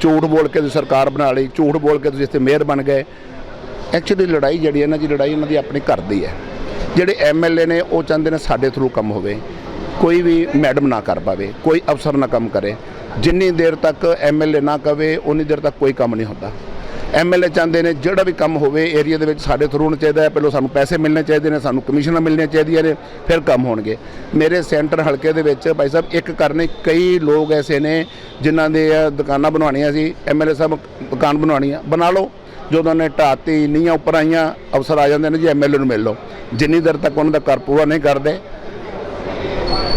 ਝੂਠ ਬੋਲ ਕੇ ਤੁਸੀਂ ਸਰਕਾਰ ਬਣਾ ਲਈ, ਝੂਠ ਬੋਲ ਕੇ ਤੁਸੀਂ ਇੱਥੇ ਮੇਅਰ ਬਣ ਗਏ। ਐਕਚੁਅਲੀ ਲੜਾਈ ਜਿਹੜੀ ਇਹਨਾਂ ਦੀ ਲੜਾਈ ਉਹਨਾਂ ਦੀ ਆਪਣੀ ਘਰ ਦੀ ਹੈ। ਜਿਹੜੇ ਐਮਐਲਏ ਨੇ, ਉਹ ਚਾਹੁੰਦੇ ਨੇ ਸਾਡੇ ਥਰੂ ਕੰਮ ਹੋਵੇ। ਕੋਈ ਵੀ ਮੈਡਮ ਨਾ ਕਰ ਪਾਵੇ, ਕੋਈ ਅਫਸਰ ਨਾ ਕੰਮ ਕਰੇ। ਜਿੰਨੀ ਦੇਰ ਤੱਕ ਐਮਐਲਏ ਨਾ ਕਵੇ ਉਨੀ ਦੇਰ ਤੱਕ ਕੋਈ ਕੰਮ ਨਹੀਂ ਹੁੰਦਾ। ਐਮਐਲਏ ਚਾਹੁੰਦੇ ਨੇ ਜਿਹੜਾ ਵੀ ਕੰਮ ਹੋਵੇ ਏਰੀਆ ਦੇ ਵਿੱਚ ਸਾਡੇ ਥਰੂ ਹੋਣਾ ਚਾਹੀਦਾ ਹੈ। ਪਹਿਲਾਂ ਸਾਨੂੰ ਪੈਸੇ ਮਿਲਣੇ ਚਾਹੀਦੇ ਨੇ, ਸਾਨੂੰ ਕਮਿਸ਼ਨਾਂ ਮਿਲਣੀਆਂ ਚਾਹੀਦੀਆਂ ਨੇ, ਫਿਰ ਕੰਮ ਹੋਣਗੇ। ਮੇਰੇ ਸੈਂਟਰ ਹਲਕੇ ਦੇ ਵਿੱਚ ਭਾਈ ਸਾਹਿਬ, ਇੱਕ ਕਰਨੇ ਕਈ ਲੋਕ ਐਸੇ ਨੇ ਜਿਨ੍ਹਾਂ ਦੇ ਦੁਕਾਨਾਂ ਬਣਵਾਉਣੀਆਂ ਸੀ ਐਮਐਲਏ ਸਾਹਿਬ ਦੁਕਾਨ ਬਣਵਾਉਣੀ ਆ ਬਣਾ ਲਓ, ਜਦੋਂ ਨੇ ਢਾਤੀ ਨੀਆਂ ਉੱਪਰ ਆਈਆਂ, ਅਫਸਰ ਆ ਜਾਂਦੇ ਨੇ ਜੀ ਐਮਐਲਏ ਨੂੰ ਮਿਲ ਲਓ। ਜਿੰਨੀ ਦੇਰ ਤੱਕ ਉਹਨਾਂ ਦਾ ਕਰ ਪੂਰਾ ਨਹੀਂ ਕਰਦੇ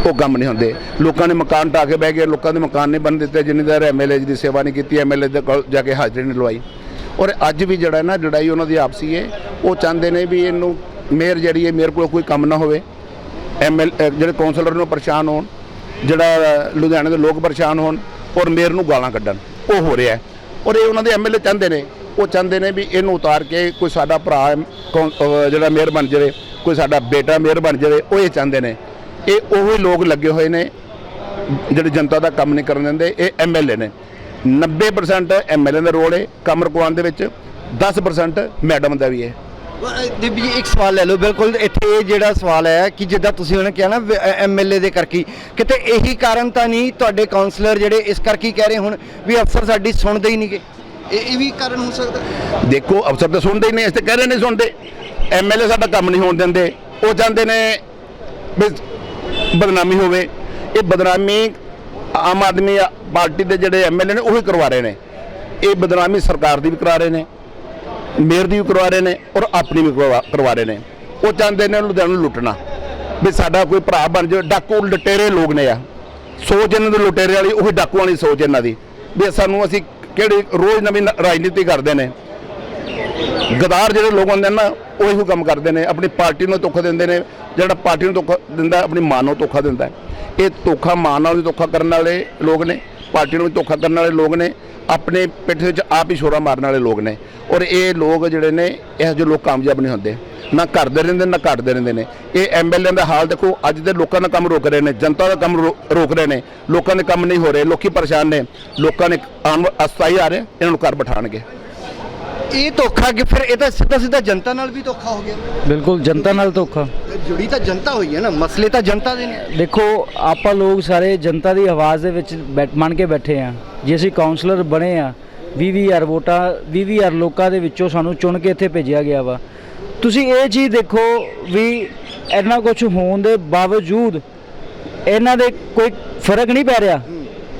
ਉਹ ਕੰਮ ਨਹੀਂ ਹੁੰਦੇ। ਲੋਕਾਂ ਨੇ ਮਕਾਨ ਢਾਹ ਕੇ ਬਹਿ ਗਏ, ਲੋਕਾਂ ਦੇ ਮਕਾਨ ਨਹੀਂ ਬਣ ਦਿੱਤੇ, ਜਿੰਨੀ ਦੇਰ ਐਮਐਲਏ ਦੀ ਸੇਵਾ ਨਹੀਂ ਕੀਤੀ ਐਮਐਲਏ ਦੇ ਕੋਲ ਜਾ ਕੇ ਹਾਜ਼ਰੀ ਨਹੀਂ ਲਵਾਈ। ਔਰ ਅੱਜ ਵੀ ਜਿਹੜਾ ਨਾ ਲੜਾਈ ਉਹਨਾਂ ਦੀ ਆਪਸੀ ਹੈ ਉਹ ਚਾਹੁੰਦੇ ਨੇ ਵੀ ਇਹਨੂੰ ਮੇਅਰ ਜਿਹੜੀ ਹੈ ਮੇਅਰ ਕੋਲ ਕੋਈ ਕੰਮ ਨਾ ਹੋਵੇ। ਐਮਐਲ ਜਿਹੜੇ ਕਾਉਂਸਲਰ ਨੂੰ ਪਰੇਸ਼ਾਨ ਹੋਣ, ਜਿਹੜਾ ਲੁਧਿਆਣੇ ਦੇ ਲੋਕ ਪਰੇਸ਼ਾਨ ਹੋਣ ਔਰ ਮੇਅਰ ਨੂੰ ਗਾਲਾਂ ਕੱਢਣ। ਉਹ ਹੋ ਰਿਹਾ ਔਰ ਇਹ ਉਹਨਾਂ ਦੇ ਐਮਐਲਏ ਚਾਹੁੰਦੇ ਨੇ। ਉਹ ਚਾਹੁੰਦੇ ਨੇ ਵੀ ਇਹਨੂੰ ਉਤਾਰ ਕੇ ਕੋਈ ਸਾਡਾ ਭਰਾ ਕੌਣ- ਜਿਹੜਾ ਮੇਅਰ ਬਣ ਜਾਵੇ, ਕੋਈ ਸਾਡਾ ਬੇਟਾ ਮੇਅਰ ਬਣ ਜਾਵੇ, ਉਹ ਇਹ ਚਾਹੁੰਦੇ ਨੇ। ਇਹ ਉਹੀ ਲੋਕ ਲੱਗੇ ਹੋਏ ਨੇ ਜਿਹੜੇ ਜਨਤਾ ਦਾ ਕੰਮ ਨਹੀਂ ਕਰਨ ਦਿੰਦੇ ਇਹ ਐਮਐਲਏ ਨੇ। 90% ਐਮਐਲਏ ਦਾ ਰੋਲ ਹੈ ਕੰਮ ਰੁਕਵਾਉਣ ਦੇ ਵਿੱਚ 10% ਮੈਡਮ ਦਾ ਵੀ ਹੈ। ਦੀਪੀ ਜੀ ਇੱਕ ਸਵਾਲ ਲੈ ਲਓ ਬਿਲਕੁਲ ਇੱਥੇ ਇਹ ਜਿਹੜਾ ਸਵਾਲ ਹੈ ਕਿ ਜਿੱਦਾਂ ਤੁਸੀਂ ਉਹਨੇ ਕਿਹਾ ਨਾ ਐਮਐਲਏ ਦੇ ਕਰਕੇ ਕਿਤੇ ਇਹੀ ਕਾਰਨ ਤਾਂ ਨਹੀਂ ਤੁਹਾਡੇ ਕਾਉਂਸਲਰ ਜਿਹੜੇ ਇਸ ਕਰਕੇ ਕਹਿ ਰਹੇ ਹੁਣ ਵੀ ਅਫਸਰ ਸਾਡੀ ਸੁਣਦੇ ਹੀ ਨਹੀਂਗੇ ਇਹ ਇਹ ਵੀ ਕਾਰਨ ਹੋ ਸਕਦਾ ਦੇਖੋ ਅਫਸਰ ਤਾਂ ਸੁਣਦੇ ਹੀ ਨਹੀਂ ਇਸ ਤੇ ਕਹਿ ਰਹੇ ਨਹੀਂ ਸੁਣਦੇ। ਐਮਐਲਏ ਸਾਡਾ ਕੰਮ ਨਹੀਂ ਹੋਣ ਦਿੰਦੇ। ਉਹ ਚਾਹੁੰਦੇ ਨੇ ਬਦਨਾਮੀ ਹੋਵੇ, ਇਹ ਬਦਨਾਮੀ ਆਮ ਆਦਮੀ ਪਾਰਟੀ ਦੇ ਜਿਹੜੇ ਐਮਐਲਏ ਨੇ, ਉਹੀ ਕਰਵਾ ਰਹੇ ਨੇ। ਇਹ ਬਦਨਾਮੀ ਸਰਕਾਰ ਦੀ ਵੀ ਕਰਾ ਰਹੇ ਨੇ, ਮੇਅਰ ਦੀ ਵੀ ਕਰਵਾ ਰਹੇ ਨੇ ਔਰ ਆਪਣੀ ਵੀ ਕਰਵਾ ਕਰਵਾ ਰਹੇ ਨੇ। ਉਹ ਚਾਹੁੰਦੇ ਨੇ ਲੁਧਿਆਣਾ ਨੂੰ ਲੁੱਟਣਾ। ਵੀ ਸਾਡਾ ਕੋਈ ਭਰਾ ਬਣ ਜਾਵੇ, ਡਾਕੂ ਲੁਟੇਰੇ ਲੋਕ ਨੇ ਆ। ਸੋਚ ਇਹਨਾਂ ਦੀ ਲੁਟੇਰੇ ਵਾਲੀ, ਉਹੀ ਡਾਕੂ ਵਾਲੀ ਸੋਚ ਇਹਨਾਂ ਦੀ। ਵੀ ਸਾਨੂੰ ਅਸੀਂ ਕਿਹੜੀ, ਰੋਜ਼ ਨਵੀਂ ਰਾਜਨੀਤੀ ਕਰਦੇ ਨੇ। ਗਦਾਰ ਜਿਹੜੇ ਲੋਕ ਹੁੰਦੇ ਨੇ ਨਾ, ਉਹ ਇਹੋ ਕੰਮ ਕਰਦੇ ਨੇ, ਆਪਣੀ ਪਾਰਟੀ ਨੂੰ ਧੋਖਾ ਦਿੰਦੇ ਨੇ, ਜਿਹੜਾ ਪਾਰਟੀ ਨੂੰ ਧੋਖਾ ਦਿੰਦਾ, ਆਪਣੀ ਮਾਂ ਨੂੰ ਧੋਖਾ ਦਿੰਦਾ ਇਹ ਧੋਖਾ ਮਾਂ ਨਾਲ ਵੀ ਧੋਖਾ ਕਰਨ ਵਾਲੇ ਲੋਕ ਨੇ, ਪਾਰਟੀ ਨੂੰ ਵੀ ਧੋਖਾ ਕਰਨ ਵਾਲੇ ਲੋਕ ਨੇ, ਆਪਣੇ ਪਿੱਠ ਵਿੱਚ ਆਪ ਹੀ ਛੋਰਾ ਮਾਰਨ ਵਾਲੇ ਲੋਕ ਨੇ। ਔਰ ਇਹ ਲੋਕ ਜਿਹੜੇ ਨੇ, ਇਹੋ ਜਿਹੇ ਲੋਕ ਕਾਮਯਾਬ ਨਹੀਂ ਹੁੰਦੇ। ਨਾ ਕਰਦੇ ਰਹਿੰਦੇ, ਨਾ ਘਟਦੇ ਰਹਿੰਦੇ ਨੇ। ਇਹ ਐਮਐਲਏ ਦਾ ਹਾਲ ਦੇਖੋ, ਅੱਜ ਦੇ ਲੋਕਾਂ ਦਾ ਕੰਮ ਰੋਕ ਰਹੇ ਨੇ, ਜਨਤਾ ਦਾ ਕੰਮ ਰੋ- ਰੋਕ ਰਹੇ ਨੇ। ਲੋਕਾਂ ਦੇ ਕੰਮ ਨਹੀਂ ਹੋ ਰਹੇ, ਲੋਕੀ ਪਰੇਸ਼ਾਨ ਨੇ। ਲੋਕਾਂ ਨੇ ਆਉਣ ਅਸਥਾਈ ਆ ਰਹੇ, ਇਹਨਾਂ ਨੂੰ ਘਰ ਬਿਠਾਣਗੇ ਇਹ ਧੋਖਾ ਕਿ ਫਿਰ ਇਹ ਤਾਂ ਸਿੱਧਾ ਸਿੱਧਾ ਜਨਤਾ ਨਾਲ ਵੀ ਧੋਖਾ ਹੋ ਗਿਆ। ਬਿਲਕੁਲ ਜਨਤਾ ਨਾਲ ਧੋਖਾ। ਜੁੜੀ ਤਾਂ ਜਨਤਾ ਹੋਈ ਹੈ ਨਾ ਮਸਲੇ ਤਾਂ ਜਨਤਾ ਦੇ ਨੇ। ਦੇਖੋ ਆਪਾਂ ਲੋਕ ਸਾਰੇ ਜਨਤਾ ਦੀ ਆਵਾਜ਼ ਦੇ ਵਿੱਚ ਬੈਠ ਮੰਨ ਕੇ ਬੈਠੇ ਆ ਜੇ ਅਸੀਂ ਕਾਉਂਸਲਰ ਬਣੇ ਆ 20000 ਵੋਟਾਂ 20000 ਲੋਕਾਂ ਦੇ ਵਿੱਚੋਂ ਸਾਨੂੰ ਚੁਣ ਕੇ ਇੱਥੇ ਭੇਜਿਆ ਗਿਆ ਵਾ। ਤੁਸੀਂ ਇਹ ਚੀਜ਼ ਦੇਖੋ ਵੀ ਇੰਨਾ ਕੁਝ ਹੋਣ ਦੇ ਬਾਵਜੂਦ ਇਹਨਾਂ ਦੇ ਕੋਈ ਫ਼ਰਕ ਨਹੀਂ ਪੈ ਰਿਹਾ।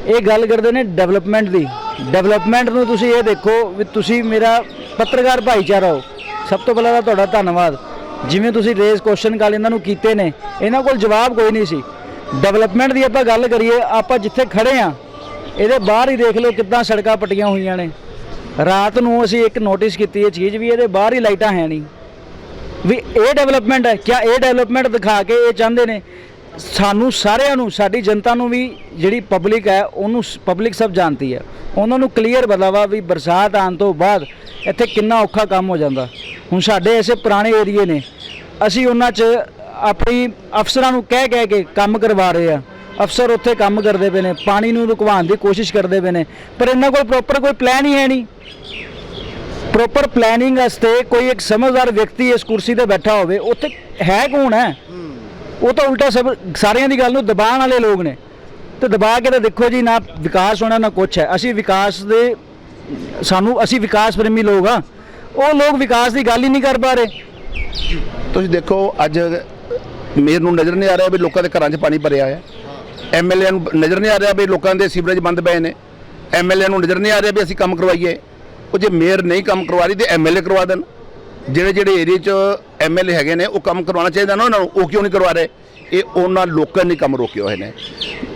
ਇਹ ਗੱਲ ਕਰਦੇ ਨੇ ਡਿਵੈਲਪਮੈਂਟ ਦੀ। ਡਿਵੈਲਪਮੈਂਟ ਨੂੰ ਤੁਸੀਂ ਇਹ ਦੇਖੋ ਵੀ ਤੁਸੀਂ ਮੇਰਾ ਪੱਤਰਕਾਰ ਭਾਈਚਾਰਾ ਹੋ। ਸਭ ਤੋਂ ਪਹਿਲਾਂ ਤਾਂ ਤੁਹਾਡਾ ਧੰਨਵਾਦ। ਜਿਵੇਂ ਤੁਸੀਂ ਰੇਜ਼ ਕੁਐਸਚਨ ਕਾਲ ਇਹਨਾਂ ਨੂੰ ਕੀਤੇ ਨੇ, ਇਹਨਾਂ ਕੋਲ ਜਵਾਬ ਕੋਈ ਨਹੀਂ ਸੀ। ਡਿਵੈਲਪਮੈਂਟ ਦੀ ਆਪਾਂ ਗੱਲ ਕਰੀਏ, ਆਪਾਂ ਜਿੱਥੇ ਖੜੇ ਆ ਇਹਦੇ ਬਾਹਰ ਹੀ ਦੇਖ ਲਓ ਕਿੱਦਾਂ ਸੜਕਾਂ ਪੱਟੀਆਂ ਹੋਈਆਂ ਨੇ। ਰਾਤ ਨੂੰ ਅਸੀਂ ਇੱਕ ਨੋਟਿਸ ਕੀਤੀ, ਇਹ ਚੀਜ਼ ਵੀ ਇਹਦੇ ਬਾਹਰ ਹੀ ਲਾਈਟਾਂ ਹੈ ਨਹੀਂ। ਵੀ ਇਹ ਡਿਵੈਲਪਮੈਂਟ ਹੈ, ਕਿਆ ਇਹ ਡਿਵੈਲਪਮੈਂਟ ਦਿਖਾ ਕੇ ਇਹ ਚਾਹੁੰਦੇ ਨੇ? ਸਾਨੂੰ ਸਾਰਿਆਂ ਨੂੰ, ਸਾਡੀ ਜਨਤਾ ਨੂੰ ਵੀ ਜਿਹੜੀ ਪਬਲਿਕ ਹੈ, ਉਹਨੂੰ ਪਬਲਿਕ ਸਭ ਜਾਣਦੀ ਹੈ। ਉਹਨਾਂ ਨੂੰ ਕਲੀਅਰ ਪਤਾ ਵਾ ਵੀ ਬਰਸਾਤ ਆਉਣ ਤੋਂ ਬਾਅਦ ਇੱਥੇ ਕਿੰਨਾ ਔਖਾ ਕੰਮ ਹੋ ਜਾਂਦਾ। ਹੁਣ ਸਾਡੇ ਐਸੇ ਪੁਰਾਣੇ ਏਰੀਏ ਨੇ, ਅਸੀਂ ਉਹਨਾਂ 'ਚ ਆਪਣੀ ਅਫਸਰਾਂ ਨੂੰ ਕਹਿ ਕਹਿ ਕੇ ਕੰਮ ਕਰਵਾ ਰਹੇ ਆ ਅਫਸਰ ਉੱਥੇ ਕੰਮ ਕਰਦੇ ਪਏ ਨੇ, ਪਾਣੀ ਨੂੰ ਰੁਕਵਾਉਣ ਦੀ ਕੋਸ਼ਿਸ਼ ਕਰਦੇ ਪਏ ਨੇ, ਪਰ ਇਹਨਾਂ ਕੋਲ ਪ੍ਰੋਪਰ ਕੋਈ ਪਲਾਨ ਹੀ ਹੈ ਨਹੀਂ। ਪ੍ਰੋਪਰ ਪਲੈਨਿੰਗ ਵਾਸਤੇ ਕੋਈ ਇੱਕ ਸਮਝਦਾਰ ਵਿਅਕਤੀ ਇਸ ਕੁਰਸੀ ਤੇ ਬੈਠਾ ਹੋਵੇ, ਉੱਥੇ ਹੈ ਕੌਣ ਹੈ। ਉਹ ਤਾਂ ਉਲਟਾ ਸਭ ਸਾਰਿਆਂ ਦੀ ਗੱਲ ਨੂੰ ਦਬਾਉਣ ਵਾਲੇ ਲੋਕ ਨੇ। ਤੇ ਦਬਾ ਕੇ ਤਾਂ ਦੇਖੋ ਜੀ, ਨਾ ਵਿਕਾਸ ਹੋਣਾ, ਨਾ ਕੁਛ ਹੈ। ਅਸੀਂ ਵਿਕਾਸ ਦੇ ਸਾਨੂੰ ਅਸੀਂ ਵਿਕਾਸ ਪ੍ਰੇਮੀ ਲੋਕ ਆ ਉਹ ਲੋਕ ਵਿਕਾਸ ਦੀ ਗੱਲ ਹੀ ਨਹੀਂ ਕਰ ਪਾ ਰਹੇ। ਤੁਸੀਂ ਦੇਖੋ, ਅੱਜ ਮੇਰ ਨੂੰ ਨਜ਼ਰ ਨਹੀਂ ਆ ਰਿਹਾ ਵੀ ਲੋਕਾਂ ਦੇ ਘਰਾਂ 'ਚ ਪਾਣੀ ਭਰਿਆ ਹੋਇਆ। ਐਮਐਲਏ ਨੂੰ ਨਜ਼ਰ ਨਹੀਂ ਆ ਰਿਹਾ ਵੀ ਲੋਕਾਂ ਦੇ ਸੀਵਰੇਜ ਬੰਦ ਪਏ ਨੇ। ਐਮਐਲਏ ਨੂੰ ਨਜ਼ਰ ਨਹੀਂ ਆ ਰਿਹਾ ਵੀ ਅਸੀਂ ਕੰਮ ਕਰਵਾਈਏ। ਉਹ ਜੇ ਮੇਅਰ ਨਹੀਂ ਕੰਮ ਕਰਵਾ ਰਹੀ, ਤੇ ਐਮਐਲਏ ਕਰਵਾ ਦੇਣ। ਜਿਹੜੇ ਜਿਹੜੇ ਏਰੀਏ 'ਚ ਐਮਐਲਏ ਹੈਗੇ ਨੇ ਉਹ ਕੰਮ ਕਰਵਾਉਣਾ ਚਾਹੀਦਾ ਨਾ ਉਹਨਾਂ ਨੂੰ। ਉਹ ਕਿਉਂ ਨਹੀਂ ਕਰਵਾ ਰਹੇ? ਇਹ ਉਹਨਾਂ ਲੋਕਾਂ ਨੇ ਕੰਮ ਰੋਕੇ ਹੋਏ ਨੇ।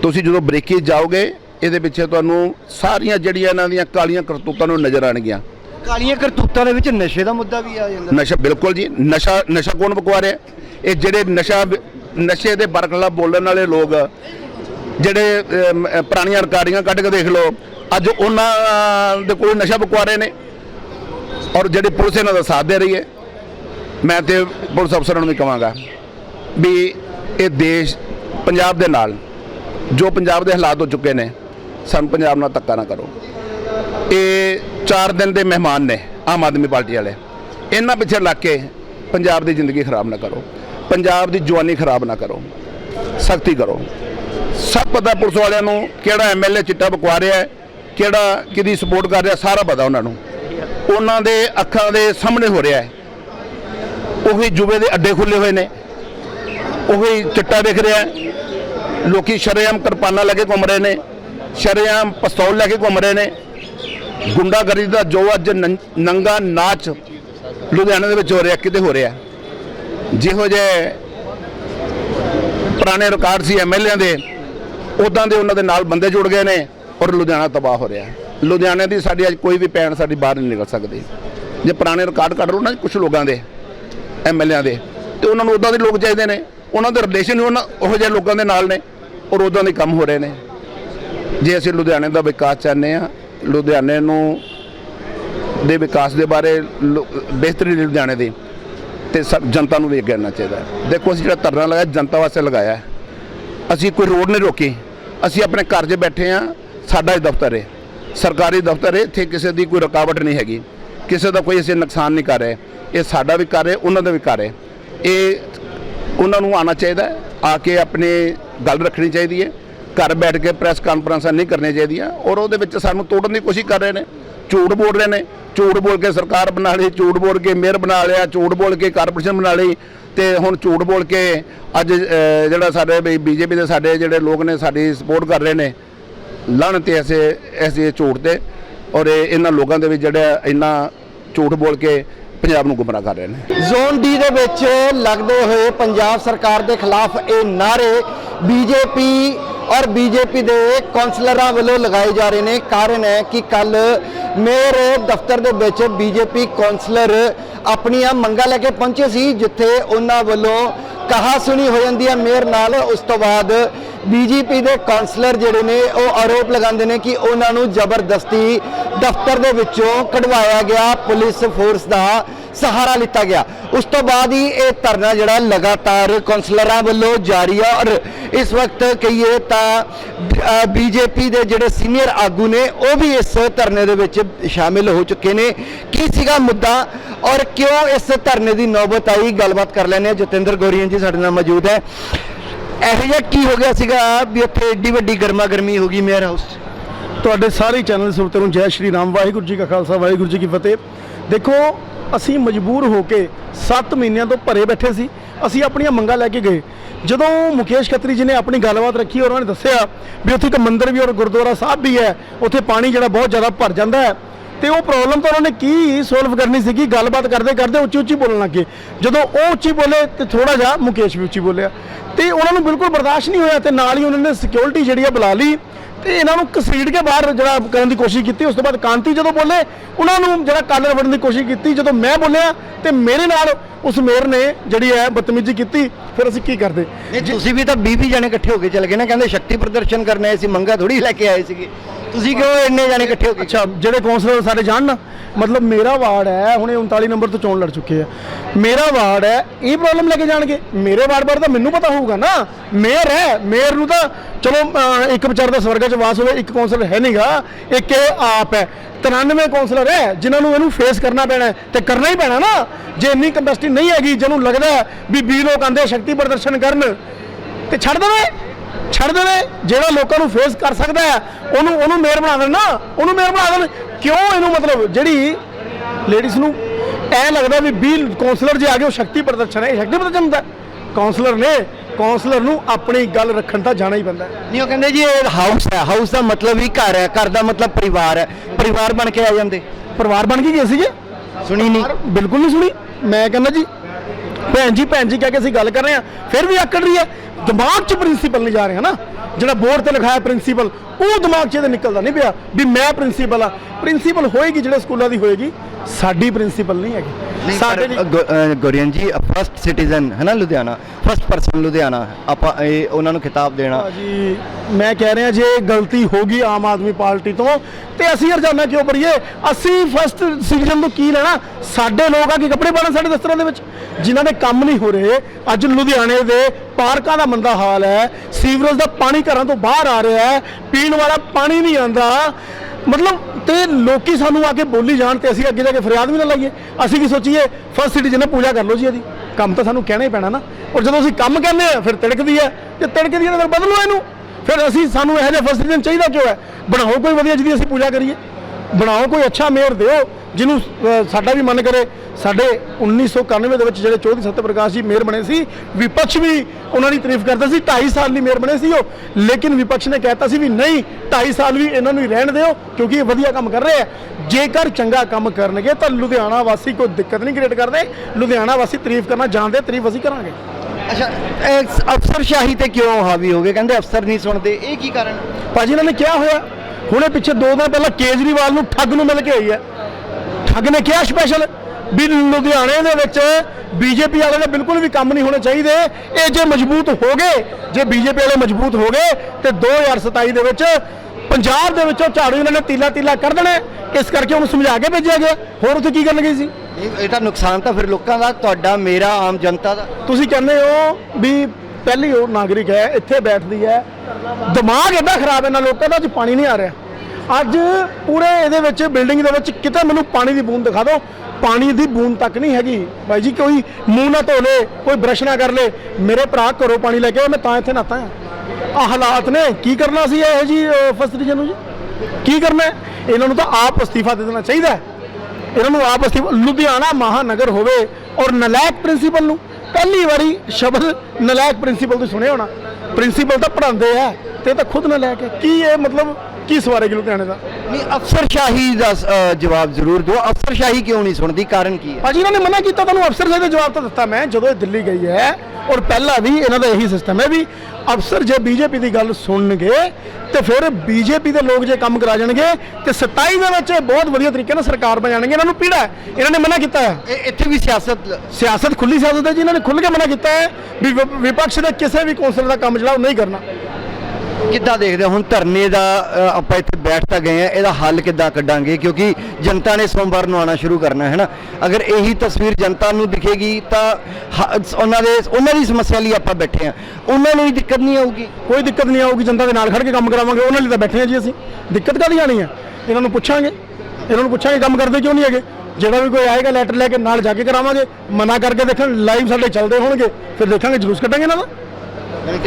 ਤੁਸੀਂ ਜਦੋਂ ਬ੍ਰੇਕੀ ਜਾਓਗੇ ਇਹਦੇ ਪਿੱਛੇ ਤੁਹਾਨੂੰ ਸਾਰੀਆਂ ਜਿਹੜੀਆਂ ਇਹਨਾਂ ਦੀਆਂ ਕਾਲੀਆਂ ਕਰਤੂਤਾਂ ਨੂੰ ਨਜ਼ਰ ਆਣਗੀਆਂ ਕਾਲੀਆਂ ਕਰਤੂਤਾਂ ਦੇ ਵਿੱਚ ਨਸ਼ੇ ਦਾ ਮੁੱਦਾ ਵੀ ਆ ਜਾਂਦਾ। ਨਸ਼ਾ ਬਿਲਕੁਲ ਜੀ। ਨਸ਼ਾ ਨਸ਼ਾ ਕੌਣ ਬਕਵਾ ਰਿਹਾ? ਇਹ ਜਿਹੜੇ ਨਸ਼ਾ ਨਸ਼ੇ ਦੇ ਬਰਕਲਾ ਬੋਲਣ ਵਾਲੇ ਲੋਕ ਜਿਹੜੇ ਪੁਰਾਣੀਆਂ ਰਕਾਰੀਆਂ ਕੱਢ ਕੇ ਦੇਖ ਲਓ ਅੱਜ ਉਹਨਾਂ ਦੇ ਕੋਲ ਨਸ਼ਾ ਬਕਵਾ ਰਹੇ ਨੇ। ਔਰ ਜਿਹੜੇ ਪੁਲਿਸ ਇਹਨਾਂ ਦਾ ਸਾਥ ਦੇ ਰਹੀ ਹੈ, ਮੈਂ ਤੇ ਪੁਲਿਸ ਅਫਸਰਾਂ ਨੂੰ ਵੀ ਕਹਾਂਗਾ ਵੀ ਇਹ ਦੇਸ਼ ਪੰਜਾਬ ਦੇ ਨਾਲ ਜੋ ਪੰਜਾਬ ਦੇ ਹਾਲਾਤ ਹੋ ਚੁੱਕੇ ਨੇ, ਸਾਨੂੰ ਪੰਜਾਬ ਨਾਲ ਧੱਕਾ ਨਾ ਕਰੋ। ਇਹ 4 ਦਿਨ ਦੇ ਮਹਿਮਾਨ ਨੇ ਆਮ ਆਦਮੀ ਪਾਰਟੀ ਵਾਲੇ। ਇਹਨਾਂ ਪਿੱਛੇ ਲੱਗ ਕੇ ਪੰਜਾਬ ਦੀ ਜ਼ਿੰਦਗੀ ਖਰਾਬ ਨਾ ਕਰੋ, ਪੰਜਾਬ ਦੀ ਜਵਾਨੀ ਖਰਾਬ ਨਾ ਕਰੋ, ਸਖਤੀ ਕਰੋ। ਸਭ ਪਤਾ ਪੁਲਿਸ ਵਾਲਿਆਂ ਨੂੰ ਕਿਹੜਾ ਐਮਐਲਏ ਚਿੱਟਾ ਬਕਵਾ ਰਿਹਾ ਹੈ, ਕਿਹੜਾ, ਕਿਹਦੀ ਸਪੋਰਟ ਕਰ ਰਿਹਾ, ਸਾਰਾ ਪਤਾ ਉਹਨਾਂ ਨੂੰ। ਉਹਨਾਂ ਦੇ ਅੱਖਾਂ ਦੇ ਸਾਹਮਣੇ ਹੋ ਰਿਹਾ ਹੈ। ਉਹੀ ਜੁਵੇ ਦੇ ਅੱਡੇ ਖੁੱਲੇ ਹੋਏ ਨੇ। ਉਹੀ ਚਿੱਟਾ ਵਿਖ ਰਿਹਾ ਹੈ। ਲੋਕੀ ਸ਼ਰੇਆਮ ਕਿਰਪਾਨਾਂ ਲੈ ਕੇ ਘੁੰਮ ਰਹੇ ਨੇ। ਸ਼ਰੇਆਮ ਪਿਸਤੌਲ ਲੈ ਕੇ ਘੁੰਮ ਰਹੇ ਨੇ। ਗੁੰਡਾਗਰਦੀ ਦਾ ਜੋ ਅੱਜ ਨੰ- ਨੰਗਾ ਨਾਚ ਲੁਧਿਆਣੇ ਦੇ ਵਿੱਚ ਹੋ ਰਿਹਾ, ਕਿਤੇ ਹੋ ਰਿਹਾ ਜਿਹੋ ਜਿਹੇ ਪੁਰਾਣੇ ਰਿਕਾਰਡ ਸੀ ਐਮਐਲਏ ਦੇ ਉਦਾਂ ਦੇ ਉਹਨਾਂ ਦੇ ਨਾਲ ਬੰਦੇ ਜੁੜ ਗਏ ਨੇ ਔਰ ਲੁਧਿਆਣਾ ਤਬਾਹ ਹੋ ਰਿਹਾ ਲੁਧਿਆਣੇ ਦੀ ਸਾਡੀ ਅੱਜ ਕੋਈ ਵੀ ਭੈਣ ਸਾਡੀ ਬਾਹਰ ਨਹੀਂ ਨਿਕਲ ਸਕਦੀ। ਜੇ ਪੁਰਾਣੇ ਰਿਕਾਰਡ ਕੱਢ ਲਓ ਨਾ ਕੁਝ ਲੋਕਾਂ ਦੇ ਐਮਐਲਏਆਂ ਦੇ, ਤੇ ਉਹਨਾਂ ਨੂੰ ਉਦਾਂ ਦੇ ਲੋਕ ਚਾਹੀਦੇ ਨੇ। ਉਹਨਾਂ ਦੇ ਰਿਲੇਸ਼ਨ ਹੀ ਉਹਨਾਂ ਉਹੋ ਜਿਹੇ ਲੋਕਾਂ ਦੇ ਨਾਲ ਨੇ ਔਰ ਉਦਾਂ ਦੇ ਕੰਮ ਹੋ ਰਹੇ ਨੇ। ਜੇ ਅਸੀਂ ਲੁਧਿਆਣੇ ਦਾ ਵਿਕਾਸ ਚਾਹੁੰਦੇ ਆ ਲੁਧਿਆਣੇ ਨੂੰ ਦੇ ਵਿਕਾਸ ਦੇ ਬਾਰੇ ਬਿਹਤਰੀ ਲਈ ਲੁਧਿਆਣੇ ਦੀ, ਤੇ ਸਭ ਜਨਤਾ ਨੂੰ ਵੇਖ ਕਰਨਾ ਚਾਹੀਦਾ ਦੇਖੋ, ਅਸੀਂ ਜਿਹੜਾ ਧਰਨਾ ਲਗਾਇਆ, ਜਨਤਾ ਵਾਸਤੇ ਲਗਾਇਆ ਅਸੀਂ ਕੋਈ ਰੋਡ ਨਹੀਂ ਰੋਕੀ। ਅਸੀਂ ਆਪਣੇ ਘਰ 'ਚ ਬੈਠੇ ਆ ਸਾਡਾ ਹੀ ਦਫ਼ਤਰ ਹੈ। ਸਰਕਾਰੀ ਦਫ਼ਤਰ ਹੈ, ਇੱਥੇ ਕਿਸੇ ਦੀ ਕੋਈ ਰੁਕਾਵਟ ਨਹੀਂ ਹੈਗੀ। ਕਿਸੇ ਦਾ ਕੋਈ ਅਸੀਂ ਨੁਕਸਾਨ ਨਹੀਂ ਕਰ ਰਹੇ। ਇਹ ਸਾਡਾ ਵੀ ਘਰ ਹੈ, ਉਹਨਾਂ ਦਾ ਵੀ ਘਰ ਹੈ। ਇਹ ਉਹਨਾਂ ਨੂੰ ਆਉਣਾ ਚਾਹੀਦਾ ਹੈ, ਆ ਕੇ ਆਪਣੀ ਗੱਲ ਰੱਖਣੀ ਚਾਹੀਦੀ ਹੈ। ਘਰ ਬੈਠ ਕੇ ਪ੍ਰੈਸ ਕਾਨਫਰੰਸਾਂ ਨਹੀਂ ਕਰਨੀਆਂ ਚਾਹੀਦੀਆਂ ਔਰ ਉਹਦੇ ਵਿੱਚ ਸਾਨੂੰ ਤੋੜਨ ਦੀ ਕੋਸ਼ਿਸ਼ ਕਰ ਰਹੇ ਨੇ। ਝੂਠ ਬੋਲ ਰਹੇ ਨੇ। ਝੂਠ ਬੋਲ ਕੇ ਸਰਕਾਰ ਬਣਾ ਲਈ, ਝੂਠ ਬੋਲ ਕੇ ਮੇਅਰ ਬਣਾ ਲਿਆ, ਝੂਠ ਬੋਲ ਕੇ ਕਾਰਪੋਰੇਸ਼ਨ ਬਣਾ ਲਈ ਤੇ ਹੁਣ ਝੂਠ ਬੋਲ ਕੇ ਅੱਜ ਜਿਹੜਾ ਸਾਡੇ ਬੀਜੇਪੀ ਦੇ ਸਾਡੇ ਜਿਹੜੇ ਲੋਕ ਨੇ, ਸਾਡੀ ਸਪੋਰਟ ਕਰ ਰਹੇ ਨੇ। ਲੜਨ ਤੇ ਐਸੇ ਐਸੇ ਝੂਠ ਤੇ ਔਰ ਇਹਨਾਂ ਲੋਕਾਂ ਦੇ ਵਿੱਚ ਜਿਹੜਾ ਇੰਨਾ ਝੂਠ ਬੋਲ ਕੇ ਪੰਜਾਬ ਨੂੰ ਗੁੰਮਰਾਹ ਕਰ ਰਹੇ ਨੇ। ਜ਼ੋਨ ਡੀ ਦੇ ਵਿੱਚ ਲੱਗਦੇ ਹੋਏ ਪੰਜਾਬ ਸਰਕਾਰ ਦੇ ਖਿਲਾਫ ਇਹ ਨਾਰੇ ਬੀਜੇਪੀ ਔਰ ਬੀਜੇਪੀ ਦੇ ਕੌਂਸਲਰਾਂ ਵੱਲੋਂ ਲਗਾਏ ਜਾ ਰਹੇ ਨੇ। ਕਾਰਨ ਹੈ ਕਿ ਕੱਲ ਮੇਅਰ ਦਫ਼ਤਰ ਦੇ ਵਿੱਚ ਬੀਜੇਪੀ ਕੌਂਸਲਰ ਆਪਣੀਆਂ ਮੰਗਾਂ ਲੈ ਕੇ ਪਹੁੰਚੇ ਸੀ, ਜਿੱਥੇ ਉਹਨਾਂ ਵੱਲੋਂ ਕਹਾ ਸੁਣੀ ਹੋ ਜਾਂਦੀ ਹੈ ਮੇਅਰ ਨਾਲ। ਉਸ ਤੋਂ ਬਾਅਦ ਬੀਜੇਪੀ ਦੇ ਕਾਉਂਸਲਰ ਜਿਹੜੇ ਨੇ, ਉਹ ਆਰੋਪ ਲਗਾਉਂਦੇ ਨੇ ਕਿ ਉਹਨਾਂ ਨੂੰ ਜ਼ਬਰਦਸਤੀ ਦਫ਼ਤਰ ਦੇ ਵਿੱਚੋਂ ਕਢਵਾਇਆ ਗਿਆ ਪੁਲਿਸ ਫੋਰਸ ਦਾ ਸਹਾਰਾ ਲਿੱਤਾ ਗਿਆ। ਉਸ ਤੋਂ ਬਾਅਦ ਹੀ ਇਹ ਧਰਨਾ ਜਿਹੜਾ ਲਗਾਤਾਰ ਕਾਉਂਸਲਰਾਂ ਵੱਲੋਂ ਜਾਰੀ ਹੈ ਔਰ ਇਸ ਵਕਤ ਕਹੀਏ ਤਾਂ ਬੀਜੇਪੀ ਦੇ ਜਿਹੜੇ ਸੀਨੀਅਰ ਆਗੂ ਨੇ, ਉਹ ਵੀ ਇਸ ਧਰਨੇ ਦੇ ਵਿੱਚ ਸ਼ਾਮਿਲ ਹੋ ਚੁੱਕੇ ਨੇ। ਕੀ ਸੀਗਾ ਮੁੱਦਾ ਔਰ ਕਿਉਂ ਇਸ ਧਰਨੇ ਦੀ ਨੌਬਤ ਆਈ? ਗੱਲਬਾਤ ਕਰ ਲੈਂਦੇ ਹਾਂ। ਜਤਿੰਦਰ ਗੋਰੀਆਂ ਜੀ ਸਾਡੇ ਨਾਲ ਮੌਜੂਦ ਹੈ। ਇਹੋ ਜਿਹਾ ਕੀ ਹੋ ਗਿਆ ਸੀਗਾ ਵੀ ਉੱਥੇ ਏਡੀ ਵੱਡੀ ਗਰਮਾ ਗਰਮੀ ਹੋ ਗਈ ਮੇਅਰ ਹਾਊਸ 'ਚ? ਤੁਹਾਡੇ ਸਾਰੇ ਚੈਨਲ ਸਰੋਤਿਆਂ ਨੂੰ ਜੈ ਸ਼੍ਰੀ ਰਾਮ, ਵਾਹਿਗੁਰੂ ਜੀ ਕਾ ਖਾਲਸਾ, ਵਾਹਿਗੁਰੂ ਜੀ ਕੀ ਫਤਿਹ। ਦੇਖੋ, ਅਸੀਂ ਮਜਬੂਰ ਹੋ ਕੇ 7 ਮਹੀਨਿਆਂ ਤੋਂ ਭਰੇ ਬੈਠੇ ਸੀ। ਅਸੀਂ ਆਪਣੀਆਂ ਮੰਗਾਂ ਲੈ ਕੇ ਗਏ। ਜਦੋਂ ਮੁਕੇਸ਼ ਖੱਤਰੀ ਜੀ ਨੇ ਆਪਣੀ ਗੱਲਬਾਤ ਰੱਖੀ ਔਰ ਉਹਨਾਂ ਨੇ ਦੱਸਿਆ ਵੀ ਉੱਥੇ ਇੱਕ ਮੰਦਿਰ ਵੀ ਔਰ ਗੁਰਦੁਆਰਾ ਸਾਹਿਬ ਵੀ ਹੈ। ਉੱਥੇ ਪਾਣੀ ਜਿਹੜਾ ਬਹੁਤ ਜ਼ਿਆਦਾ ਭਰ ਜਾਂਦਾ ਹੈ। ਤੇ ਉਹ ਪ੍ਰੋਬਲਮ ਤਾਂ ਉਹਨਾਂ ਨੇ ਕੀ ਸੋਲਵ ਕਰਨੀ ਸੀਗੀ? ਗੱਲਬਾਤ ਕਰਦੇ ਕਰਦੇ ਉੱਚੀ ਉੱਚੀ ਬੋਲਣ ਲੱਗੇ ਜਦੋਂ ਉਹ ਉੱਚੀ ਬੋਲੇ ਤੇ ਥੋੜਾ ਜਿਹਾ ਮੁਕੇਸ਼ ਵੀ ਉੱਚੀ ਬੋਲਿਆ। ਤੇ ਉਹਨਾਂ ਨੂੰ ਬਿਲਕੁਲ ਬਰਦਾਸ਼ਤ ਨਹੀਂ ਹੋਇਆ ਤੇ ਨਾਲ ਹੀ ਉਹਨਾਂ ਨੇ ਸਿਕਿਉਰਿਟੀ ਜਿਹੜੀ ਆ ਬੁਲਾ ਲਈ ਤੇ ਇਹਨਾਂ ਨੂੰ ਕਸੀੜ ਕੇ ਬਾਹਰ ਜਿਹੜਾ ਕਰਨ ਦੀ ਕੋਸ਼ਿਸ਼ ਕੀਤੀ। ਉਸ ਤੋਂ ਬਾਅਦ ਕਾਂਤੀ ਜਦੋਂ ਬੋਲੇ, ਉਹਨਾਂ ਨੂੰ ਜਿਹੜਾ ਕਾਲਰ ਵੜਨ ਦੀ ਕੋਸ਼ਿਸ਼ ਕੀਤੀ। ਜਦੋਂ ਮੈਂ ਬੋਲਿਆ ਤੇ ਮੇਰੇ ਨਾਲ ਉਸ ਮੇਅਰ ਨੇ ਜਿਹੜੀ ਹੈ ਬਦਤਮੀਜ਼ੀ ਕੀਤੀ। ਫਿਰ ਅਸੀਂ ਕੀ ਕਰਦੇ? ਤੁਸੀਂ ਵੀ ਤਾਂ 20 20 ਜਣੇ ਇਕੱਠੇ ਹੋ ਕੇ ਚਲੇ ਗਏ ਨਾ। ਕਹਿੰਦੇ ਸ਼ਕਤੀ ਪ੍ਰਦਰਸ਼ਨ ਕਰਨ ਆਏ ਸੀ, ਮੰਗਾ ਥੋੜੀ ਲੈ ਕੇ ਆਏ ਸੀਗੇ। ਤੁਸੀਂ ਕਿਉਂ ਇੰਨੇ ਜਾਣੇ ਇਕੱਠੇ ਹੋ ਕੇ ਅੱਛਾ ਜਿਹੜੇ ਕੌਂਸਲਰ ਸਾਰੇ ਨਾ ਮਤਲਬ ਮੇਰਾ ਵਾਰਡ ਹੈ ਹੁਣੇ 39 ਨੰਬਰ ਤੋਂ ਚੋਣ ਲੜ ਚੁੱਕੇ ਆ। ਮੇਰਾ ਵਾਰਡ ਹੈ ਇਹ ਪ੍ਰੋਬਲਮ ਲੈ ਕੇ ਜਾਣਗੇ। ਮੇਰੇ ਵਾਰਡ ਬਾਰੇ ਤਾਂ ਮੈਨੂੰ ਪਤਾ ਹੋਊਗਾ ਨਾ। ਮੇਅਰ ਹੈ ਮੇਅਰ ਨੂੰ ਤਾਂ ਚਲੋ ਅਹ, ਇੱਕ ਵਿਚਾਰ ਦਾ ਸਵਰਗਾ ਚ ਵਾਸ ਹੋਵੇ ਇੱਕ ਕੌਂਸਲਰ ਹੈ ਨਹੀਂਗਾ ਇੱਕ ਇਹ ਆਪ ਹੈ। 93 ਕੌਂਸਲਰ ਹੈ ਜਿਨ੍ਹਾਂ ਨੂੰ ਇਹਨੂੰ ਫੇਸ ਕਰਨਾ ਪੈਣਾ ਹੈ ਤੇ ਕਰਨਾ ਹੀ ਪੈਣਾ ਨਾ। ਜੇ ਇੰਨੀ ਕੰਪੈਸਿਟੀ ਨਹੀਂ ਹੈਗੀ ਜਿਹਨੂੰ ਲੱਗਦਾ ਹੈ ਵੀ 20 ਲੋਕ ਆਂਦੇ ਸ਼ਕਤੀ ਪ੍ਰਦਰਸ਼ਨ ਕਰਨ ਤੇ ਛੱਡ ਦੇਵੇ। ਛੱਡ ਦੇਵੇ। ਜਿਹੜਾ ਲੋਕਾਂ ਨੂੰ ਫੇਸ ਕਰ ਸਕਦਾ ਹੈ ਉਹਨੂੰ ਉਹਨੂੰ ਮੇਅਰ ਬਣਾ ਦੇਣ ਨਾ। ਉਹਨੂੰ ਮੇਅਰ ਬਣਾ ਦੇਣ। ਕਿਉਂ ਇਹਨੂੰ ਮਤਲਬ ਜਿਹੜੀ ਲੇਡੀਜ਼ ਨੂੰ ਐ ਲੱਗਦਾ ਵੀ 20 ਕਾਉਂਸਲਰ ਜੇ ਆ ਗਏ ਉਹ ਸ਼ਕਤੀ ਪ੍ਰਦਰਸ਼ਨ ਹੈ। ਇਹ ਸ਼ਕਤੀ ਪ੍ਰਦਰਸ਼ਨ ਹੁੰਦਾ। ਕਾਉਂਸਲਰ ਨੇ ਕਾਉਂਸਲਰ ਨੂੰ ਆਪਣੀ ਗੱਲ ਰੱਖਣ ਤਾਂ ਜਾਣਾ ਹੀ ਪੈਂਦਾ। ਨਹੀਂ ਉਹ ਕਹਿੰਦੇ ਜੀ ਇਹ ਹਾਊਸ ਹੈ। ਹਾਊਸ ਦਾ ਮਤਲਬ ਹੀ ਘਰ ਹੈ। ਘਰ ਦਾ ਮਤਲਬ ਪਰਿਵਾਰ ਹੈ। ਪਰਿਵਾਰ ਬਣ ਕੇ ਆ ਜਾਂਦੇ। ਪਰਿਵਾਰ ਬਣ ਕੇ ਗਏ ਸੀਗੇ ਸੁਣੀ ਨਹੀਂ। ਬਿਲਕੁਲ ਨਹੀਂ ਸੁਣੀ। ਮੈਂ ਕਹਿੰਦਾ ਜੀ ਭੈਣ ਜੀ ਭੈਣ ਜੀ ਕਹਿ ਕੇ ਅਸੀਂ ਗੱਲ ਕਰ ਰਹੇ ਹਾਂ। ਫਿਰ ਵੀ ਆਕੜ ਰਹੀ ਹੈ। ਦਿਮਾਗ 'ਚ ਪ੍ਰਿੰਸੀਪਲ ਨਹੀਂ ਜਾ ਰਿਹਾ ਨਾ। ਜਿਹੜਾ ਬੋਰਡ ਤੇ ਲਿਖਾਇਆ ਪ੍ਰਿੰਸੀਪਲ ਉਹ ਦਿਮਾਗ 'ਚ ਇਹਦੇ ਨਿਕਲਦਾ ਨਹੀਂ ਪਿਆ ਵੀ ਮੈਂ ਪ੍ਰਿੰਸੀਪਲ ਆ। ਪ੍ਰਿੰਸੀਪਲ ਹੋਏਗੀ ਜਿਹੜੇ ਸਕੂਲਾਂ ਦੀ ਹੋਏਗੀ ਸਾਡੀ ਪ੍ਰਿੰਸੀਪਲ ਨਹੀਂ ਹੈਗੀ। ਸਾਡੇ ਗੁਰਿਆਨ ਜੀ ਫਰਸਟ ਸਿਟੀਜ਼ਨ ਹੈ ਨਾ ਲੁਧਿਆਣਾ? First person Ludhiana. ਆਪਾਂ ਇਹ ਉਹਨਾਂ ਨੂੰ ਖਿਤਾਬ ਦੇਣਾ। ਜੀ ਮੈਂ ਕਹਿ ਰਿਹਾ ਜੇ ਗਲਤੀ ਹੋ ਗਈ ਆਮ ਆਦਮੀ ਪਾਰਟੀ ਤੋਂ ਤੇ ਅਸੀਂ ਹਰਜਾਨਾ ਕਿਉਂ ਭਰੀਏ ਅਸੀਂ ਫਸਟ ਸਿਟੀਜ਼ਨ ਤੋਂ ਕੀ ਲੈਣਾ? ਸਾਡੇ ਲੋਕ ਆ ਕੇ ਕੱਪੜੇ ਪਾਉਣ ਸਾਡੇ ਦਫ਼ਤਰਾਂ ਦੇ ਵਿੱਚ। ਜਿਨ੍ਹਾਂ ਦੇ ਕੰਮ ਨਹੀਂ ਹੋ ਰਹੇ ਅੱਜ ਲੁਧਿਆਣੇ ਦੇ ਪਾਰਕਾਂ ਦਾ ਮੰਦਾ ਹਾਲ ਹੈ। ਸੀਵਰੇਜ ਦਾ ਪਾਣੀ ਘਰਾਂ ਤੋਂ ਬਾਹਰ ਆ ਰਿਹਾ ਹੈ। ਪੀਣ ਵਾਲਾ ਪਾਣੀ ਨਹੀਂ ਆਂਦਾ ਮਤਲਬ ਤੇ ਲੋਕੀ ਸਾਨੂੰ ਆ ਕੇ ਬੋਲੀ ਜਾਣ ਤੇ ਅਸੀਂ ਅੱਗੇ ਜਾ ਕੇ ਫਰਿਆਦ ਵੀ ਨਾ ਲਾਈਏ। ਅਸੀਂ ਕੀ ਸੋਚੀਏ ਫਸਟ ਸਿਟੀਜ਼ਨ ਨੇ ਪੂਜਾ ਕਰ ਲਓ ਜੀ ਇਹਦੀ। ਕੰਮ ਤਾਂ ਸਾਨੂੰ ਕਹਿਣਾ ਹੀ ਪੈਣਾ ਨਾ। ਔਰ ਜਦੋਂ ਅਸੀਂ ਕੰਮ ਕਹਿੰਦੇ ਆ ਫਿਰ ਤਿੜਕਦੀ ਹੈ। ਤੇ ਤਿੜਕਦੀ ਹੈ ਤਾਂ ਫਿਰ ਬਦਲੋ ਇਹਨੂੰ। ਫਿਰ ਅਸੀਂ, ਸਾਨੂੰ ਇਹੋ ਜਿਹਾ ਫਸਟ ਸਿਟੀਜ਼ਨ ਚਾਹੀਦਾ ਕਿਉਂ ਹੈ? ਬਣਾਓ ਕੋਈ ਵਧੀਆ ਜਿਹਦੀ ਅਸੀਂ ਪੂਜਾ ਕਰੀਏ। ਬਣਾਓ ਕੋਈ ਅੱਛਾ ਮੇਅਰ ਦਿਓ। ਜਿਹਨੂੰ ਸਾਡਾ ਵੀ ਮਨ ਕਰੇ ਸਾਡੇ 1991 ਦੇ ਵਿੱਚ ਜਿਹੜੇ ਚੌਧਰੀ ਸਤਿਆਪ੍ਰਕਾਸ਼ ਜੀ ਮੇਅਰ ਬਣੇ ਸੀ ਵਿਪਕਸ਼ ਵੀ ਉਹਨਾਂ ਦੀ ਤਾਰੀਫ ਕਰਦਾ ਸੀ 2.5 ਸਾਲ ਲਈ ਮੇਅਰ ਬਣੇ ਸੀ ਉਹ। ਲੇਕਿਨ ਵਿਪਕਸ਼ ਨੇ ਕਹਿਤਾ ਸੀ ਵੀ ਨਹੀਂ 2.5 ਸਾਲ ਵੀ ਇਹਨਾਂ ਨੂੰ ਹੀ ਰਹਿਣ ਦਿਓ ਕਿਉਂਕਿ ਇਹ ਵਧੀਆ ਕੰਮ ਕਰ ਰਹੇ ਆ। ਜੇਕਰ ਚੰਗਾ ਕੰਮ ਕਰਨਗੇ ਤਾਂ ਲੁਧਿਆਣਾ ਵਾਸੀ ਕੋਈ ਦਿੱਕਤ ਨਹੀਂ ਕ੍ਰੀਏਟ ਕਰਦੇ। ਲੁਧਿਆਣਾ ਵਾਸੀ ਤਾਰੀਫ ਕਰਨਾ ਜਾਣਦੇ ਤਾਰੀਫ ਅਸੀਂ ਕਰਾਂਗੇ। ਅੱਛਾ ਇਹ ਅਫਸਰਸ਼ਾਹੀ ਤੇ ਕਿਉਂ ਹਾਵੀ ਹੋ ਗਏ? ਕਹਿੰਦੇ ਅਫਸਰ ਨਹੀਂ ਸੁਣਦੇ। ਇਹ ਕੀ ਕਾਰਨ? ਭਾਜੀ ਇਹਨਾਂ ਨੇ ਕਿਹਾ ਹੋਇਆ ਹੁਣੇ ਪਿੱਛੇ ਦੋ ਦਿਨ ਪਹਿਲਾਂ ਕੇਜਰੀਵਾਲ ਨੂੰ ਠੱਗ ਨੂੰ ਮਿਲ ਕੇ ਆਈ ਹੈ। ਠੱਗ ਨੇ ਕਿਹਾ ਸਪੈਸ਼ਲ ਵੀ ਲੁਧਿਆਣੇ ਦੇ ਵਿੱਚ ਬੀਜੇਪੀ ਵਾਲੇ ਦੇ ਬਿਲਕੁਲ ਵੀ ਕੰਮ ਨਹੀਂ ਹੋਣੇ ਚਾਹੀਦੇ। ਇਹ ਜੇ ਮਜ਼ਬੂਤ ਹੋ ਗਏ ਜੇ ਬੀਜੇਪੀ ਵਾਲੇ ਮਜ਼ਬੂਤ ਹੋ ਗਏ ਤੇ 2027 ਦੇ ਵਿੱਚ ਪੰਜਾਬ ਦੇ ਵਿੱਚੋਂ ਝਾੜੂ ਇਹਨਾਂ ਨੇ ਤੀਲਾ ਤੀਲਾ ਕਰ ਦੇਣਾ ਇਸ ਕਰਕੇ ਉਹਨੂੰ ਸਮਝਾ ਕੇ ਭੇਜਿਆ ਗਿਆ। ਹੋਰ ਉੱਥੇ ਕੀ ਕਰਨ ਗਈ ਸੀ? ਇਹ ਤਾਂ ਨੁਕਸਾਨ ਤਾਂ ਫਿਰ ਲੋਕਾਂ ਦਾ ਤੁਹਾਡਾ ਮੇਰਾ ਆਮ ਜਨਤਾ ਦਾ। ਤੁਸੀਂ ਕਹਿੰਦੇ ਹੋ ਵੀ ਪਹਿਲੀ ਉਹ ਨਾਗਰਿਕ ਹੈ ਇੱਥੇ ਬੈਠਦੀ ਹੈ। ਦਿਮਾਗ ਐਡਾ ਖਰਾਬ ਹੈ ਨਾ ਲੋਕਾਂ ਦਾ ਅੱਜ ਪਾਣੀ ਨਹੀਂ ਆ ਰਿਹਾ। ਅੱਜ ਪੂਰੇ ਇਹਦੇ ਵਿੱਚ ਬਿਲਡਿੰਗ ਦੇ ਵਿੱਚ ਕਿਤੇ ਮੈਨੂੰ ਪਾਣੀ ਦੀ ਬੂੰਦ ਦਿਖਾ ਦਿਓ। ਪਾਣੀ ਦੀ ਬੂੰਦ ਤੱਕ ਨਹੀਂ ਹੈਗੀ। ਬਾਈ ਜੀ ਕੋਈ ਮੂੰਹ ਨਾ ਧੋ ਲੇ ਕੋਈ ਬ੍ਰਸ਼ ਨਾ ਕਰ ਲੇ। ਮੇਰੇ ਭਰਾ ਘਰੋਂ ਪਾਣੀ ਲੈ ਕੇ ਆਏ, ਮੈਂ ਤਾਂ ਇੱਥੇ ਨਾਤਾ ਆ ਆ ਹਾਲਾਤ ਨੇ। ਕੀ ਕਰਨਾ ਸੀ ਇਹੋ ਜੀ ਫਸਟ ਨੂੰ ਜੀ? ਕੀ ਕਰਨਾ? ਹੈ? ਇਹਨਾਂ ਨੂੰ ਤਾਂ ਆਪ ਅਸਤੀਫਾ ਦੇ ਦੇਣਾ ਚਾਹੀਦਾ ਹੈ। ਇਹਨਾਂ ਨੂੰ ਆਪ ਅਸਤੀਫਾ ਲੁਧਿਆਣਾ ਮਹਾਨਗਰ ਹੋਵੇ ਔਰ ਨਲਾਇਕ ਪ੍ਰਿੰਸੀਪਲ ਨੂੰ ਪਹਿਲੀ ਵਾਰੀ ਸ਼ਬਦ ਨਲਾਇਕ ਪ੍ਰਿੰਸੀਪਲ ਤੋਂ ਸੁਣਿਆ ਹੋਣਾ। ਪ੍ਰਿੰਸੀਪਲ ਤਾਂ ਪੜ੍ਹਾਉਂਦੇ ਆ ਤੇ ਇਹ ਤਾਂ ਖੁਦ ਨਲਾਇਕ ਹੈ। ਕੀ ਇਹ ਮਤਲਬ ਕੀ ਸਵਾਰੇਗੀ ਲੁਧਿਆਣੇ ਦਾ? ਨਹੀਂ ਅਫਸਰਸ਼ਾਹੀ ਦਾ ਅ, ਜਵਾਬ ਜ਼ਰੂਰ ਦਿਓ। ਅਫਸਰਸ਼ਾਹੀ ਕਿਉਂ ਨਹੀਂ ਸੁਣਦੀ? ਕਾਰਨ ਕੀ ਹੈ? ਭਾਜੀ ਇਹਨਾਂ ਨੇ ਮਨਾ ਕੀਤਾ ਤੁਹਾਨੂੰ ਅਫਸਰ ਸਾਹਿਬ ਦਾ ਜਵਾਬ ਤਾਂ ਦਿੱਤਾ ਮੈਂ ਜਦੋਂ ਇਹ ਦਿੱਲੀ ਗਈ ਹੈ ਔਰ ਪਹਿਲਾਂ ਵੀ ਇਹਨਾਂ ਦਾ ਇਹੀ ਸਿਸਟਮ ਹੈ ਵੀ ਅਫਸਰ ਜੇ ਬੀਜੇਪੀ ਦੀ ਗੱਲ ਸੁਣਨਗੇ ਤੇ ਫਿਰ ਬੀਜੇਪੀ ਦੇ ਲੋਕ ਜੇ ਕੰਮ ਕਰਾ ਜਾਣਗੇ ਤੇ 27 ਦੇ ਵਿੱਚ ਇਹ ਬਹੁਤ ਵਧੀਆ ਤਰੀਕੇ ਨਾਲ ਸਰਕਾਰ ਬਣ ਜਾਣਗੇ। ਇਹਨਾਂ ਨੂੰ ਪੀੜਾ ਹੈ। ਇਹਨਾਂ ਨੇ ਮਨਾ ਕੀਤਾ ਹੈ। ਇਹ ਇੱਥੇ ਵੀ ਸਿਆਸਤ ਸਿਆਸਤ ਖੁੱਲੀ ਸਿਆਸਤ ਹੈ ਜੀ ਇਹਨਾਂ ਨੇ ਖੁੱਲ੍ਹ ਕੇ ਮਨਾ ਕੀਤਾ ਹੈ। ਵੀ ਵਿ- ਵਿਪਕਸ਼ ਦੇ ਕਿਸੇ ਵੀ ਕੌਂਸਲਰ ਦਾ ਕੰਮ ਜਿਹੜਾ ਉਹ ਨਹੀਂ ਕਰਨਾ। ਕਿੱਦਾਂ ਦੇਖਦੇ ਹੁਣ ਧਰਨੇ ਦਾ ਆਪਾਂ ਇੱਥੇ ਬੈਠ ਤਾਂ ਗਏ ਆ ਇਹਦਾ ਹੱਲ ਕਿੱਦਾਂ ਕੱਢਾਂਗੇ? ਕਿਉਂਕਿ ਜਨਤਾ ਨੇ ਸੋਮਵਾਰ ਨੂੰ ਆਉਣਾ ਸ਼ੁਰੂ ਕਰਨਾ ਹੈ ਨਾ? ਅਗਰ ਇਹੀ ਤਸਵੀਰ ਜਨਤਾ ਨੂੰ ਦਿਖੇਗੀ ਤਾਂ ਉਹਨਾਂ ਦੇ ਉਹਨਾਂ ਦੀ ਸਮੱਸਿਆ ਲਈ ਆਪਾਂ ਬੈਠੇ ਆ। ਉਹਨਾਂ ਨੂੰ ਵੀ ਦਿੱਕਤ ਨਹੀਂ ਆਊਗੀ। ਕੋਈ ਦਿੱਕਤ ਨਹੀਂ ਆਊਗੀ ਜਨਤਾ ਦੇ ਨਾਲ ਖੜ ਕੇ ਕੰਮ ਕਰਾਵਾਂਗੇ ਉਹਨਾਂ ਲਈ ਤਾਂ ਬੈਠੇ ਹਾਂ ਜੀ ਅਸੀਂ। ਦਿੱਕਤ ਕਾਹਦੀ ਆਣੀ ਹੈ ਇਹਨਾਂ ਨੂੰ ਪੁੱਛਾਂਗੇ। ਇਹਨਾਂ ਨੂੰ ਪੁੱਛਾਂਗੇ ਕੰਮ ਕਰਦੇ ਕਿਉਂ ਨਹੀਂ ਹੈਗੇ? ਜਿਹੜਾ ਵੀ ਕੋਈ ਆਏਗਾ ਲੈਟਰ ਲੈ ਕੇ ਨਾਲ ਜਾ ਕੇ ਕਰਾਵਾਂਗੇ। ਮਨਾ ਕਰਕੇ ਦੇਖਣ ਲਾਈਵ ਸਾਡੇ ਚੱਲਦੇ ਹੋਣਗੇ ਫਿਰ ਦੇਖਾਂਗੇ ਜਲੂਸ ਕੱਢਾਂਗੇ ਇਹਨਾਂ ਦਾ।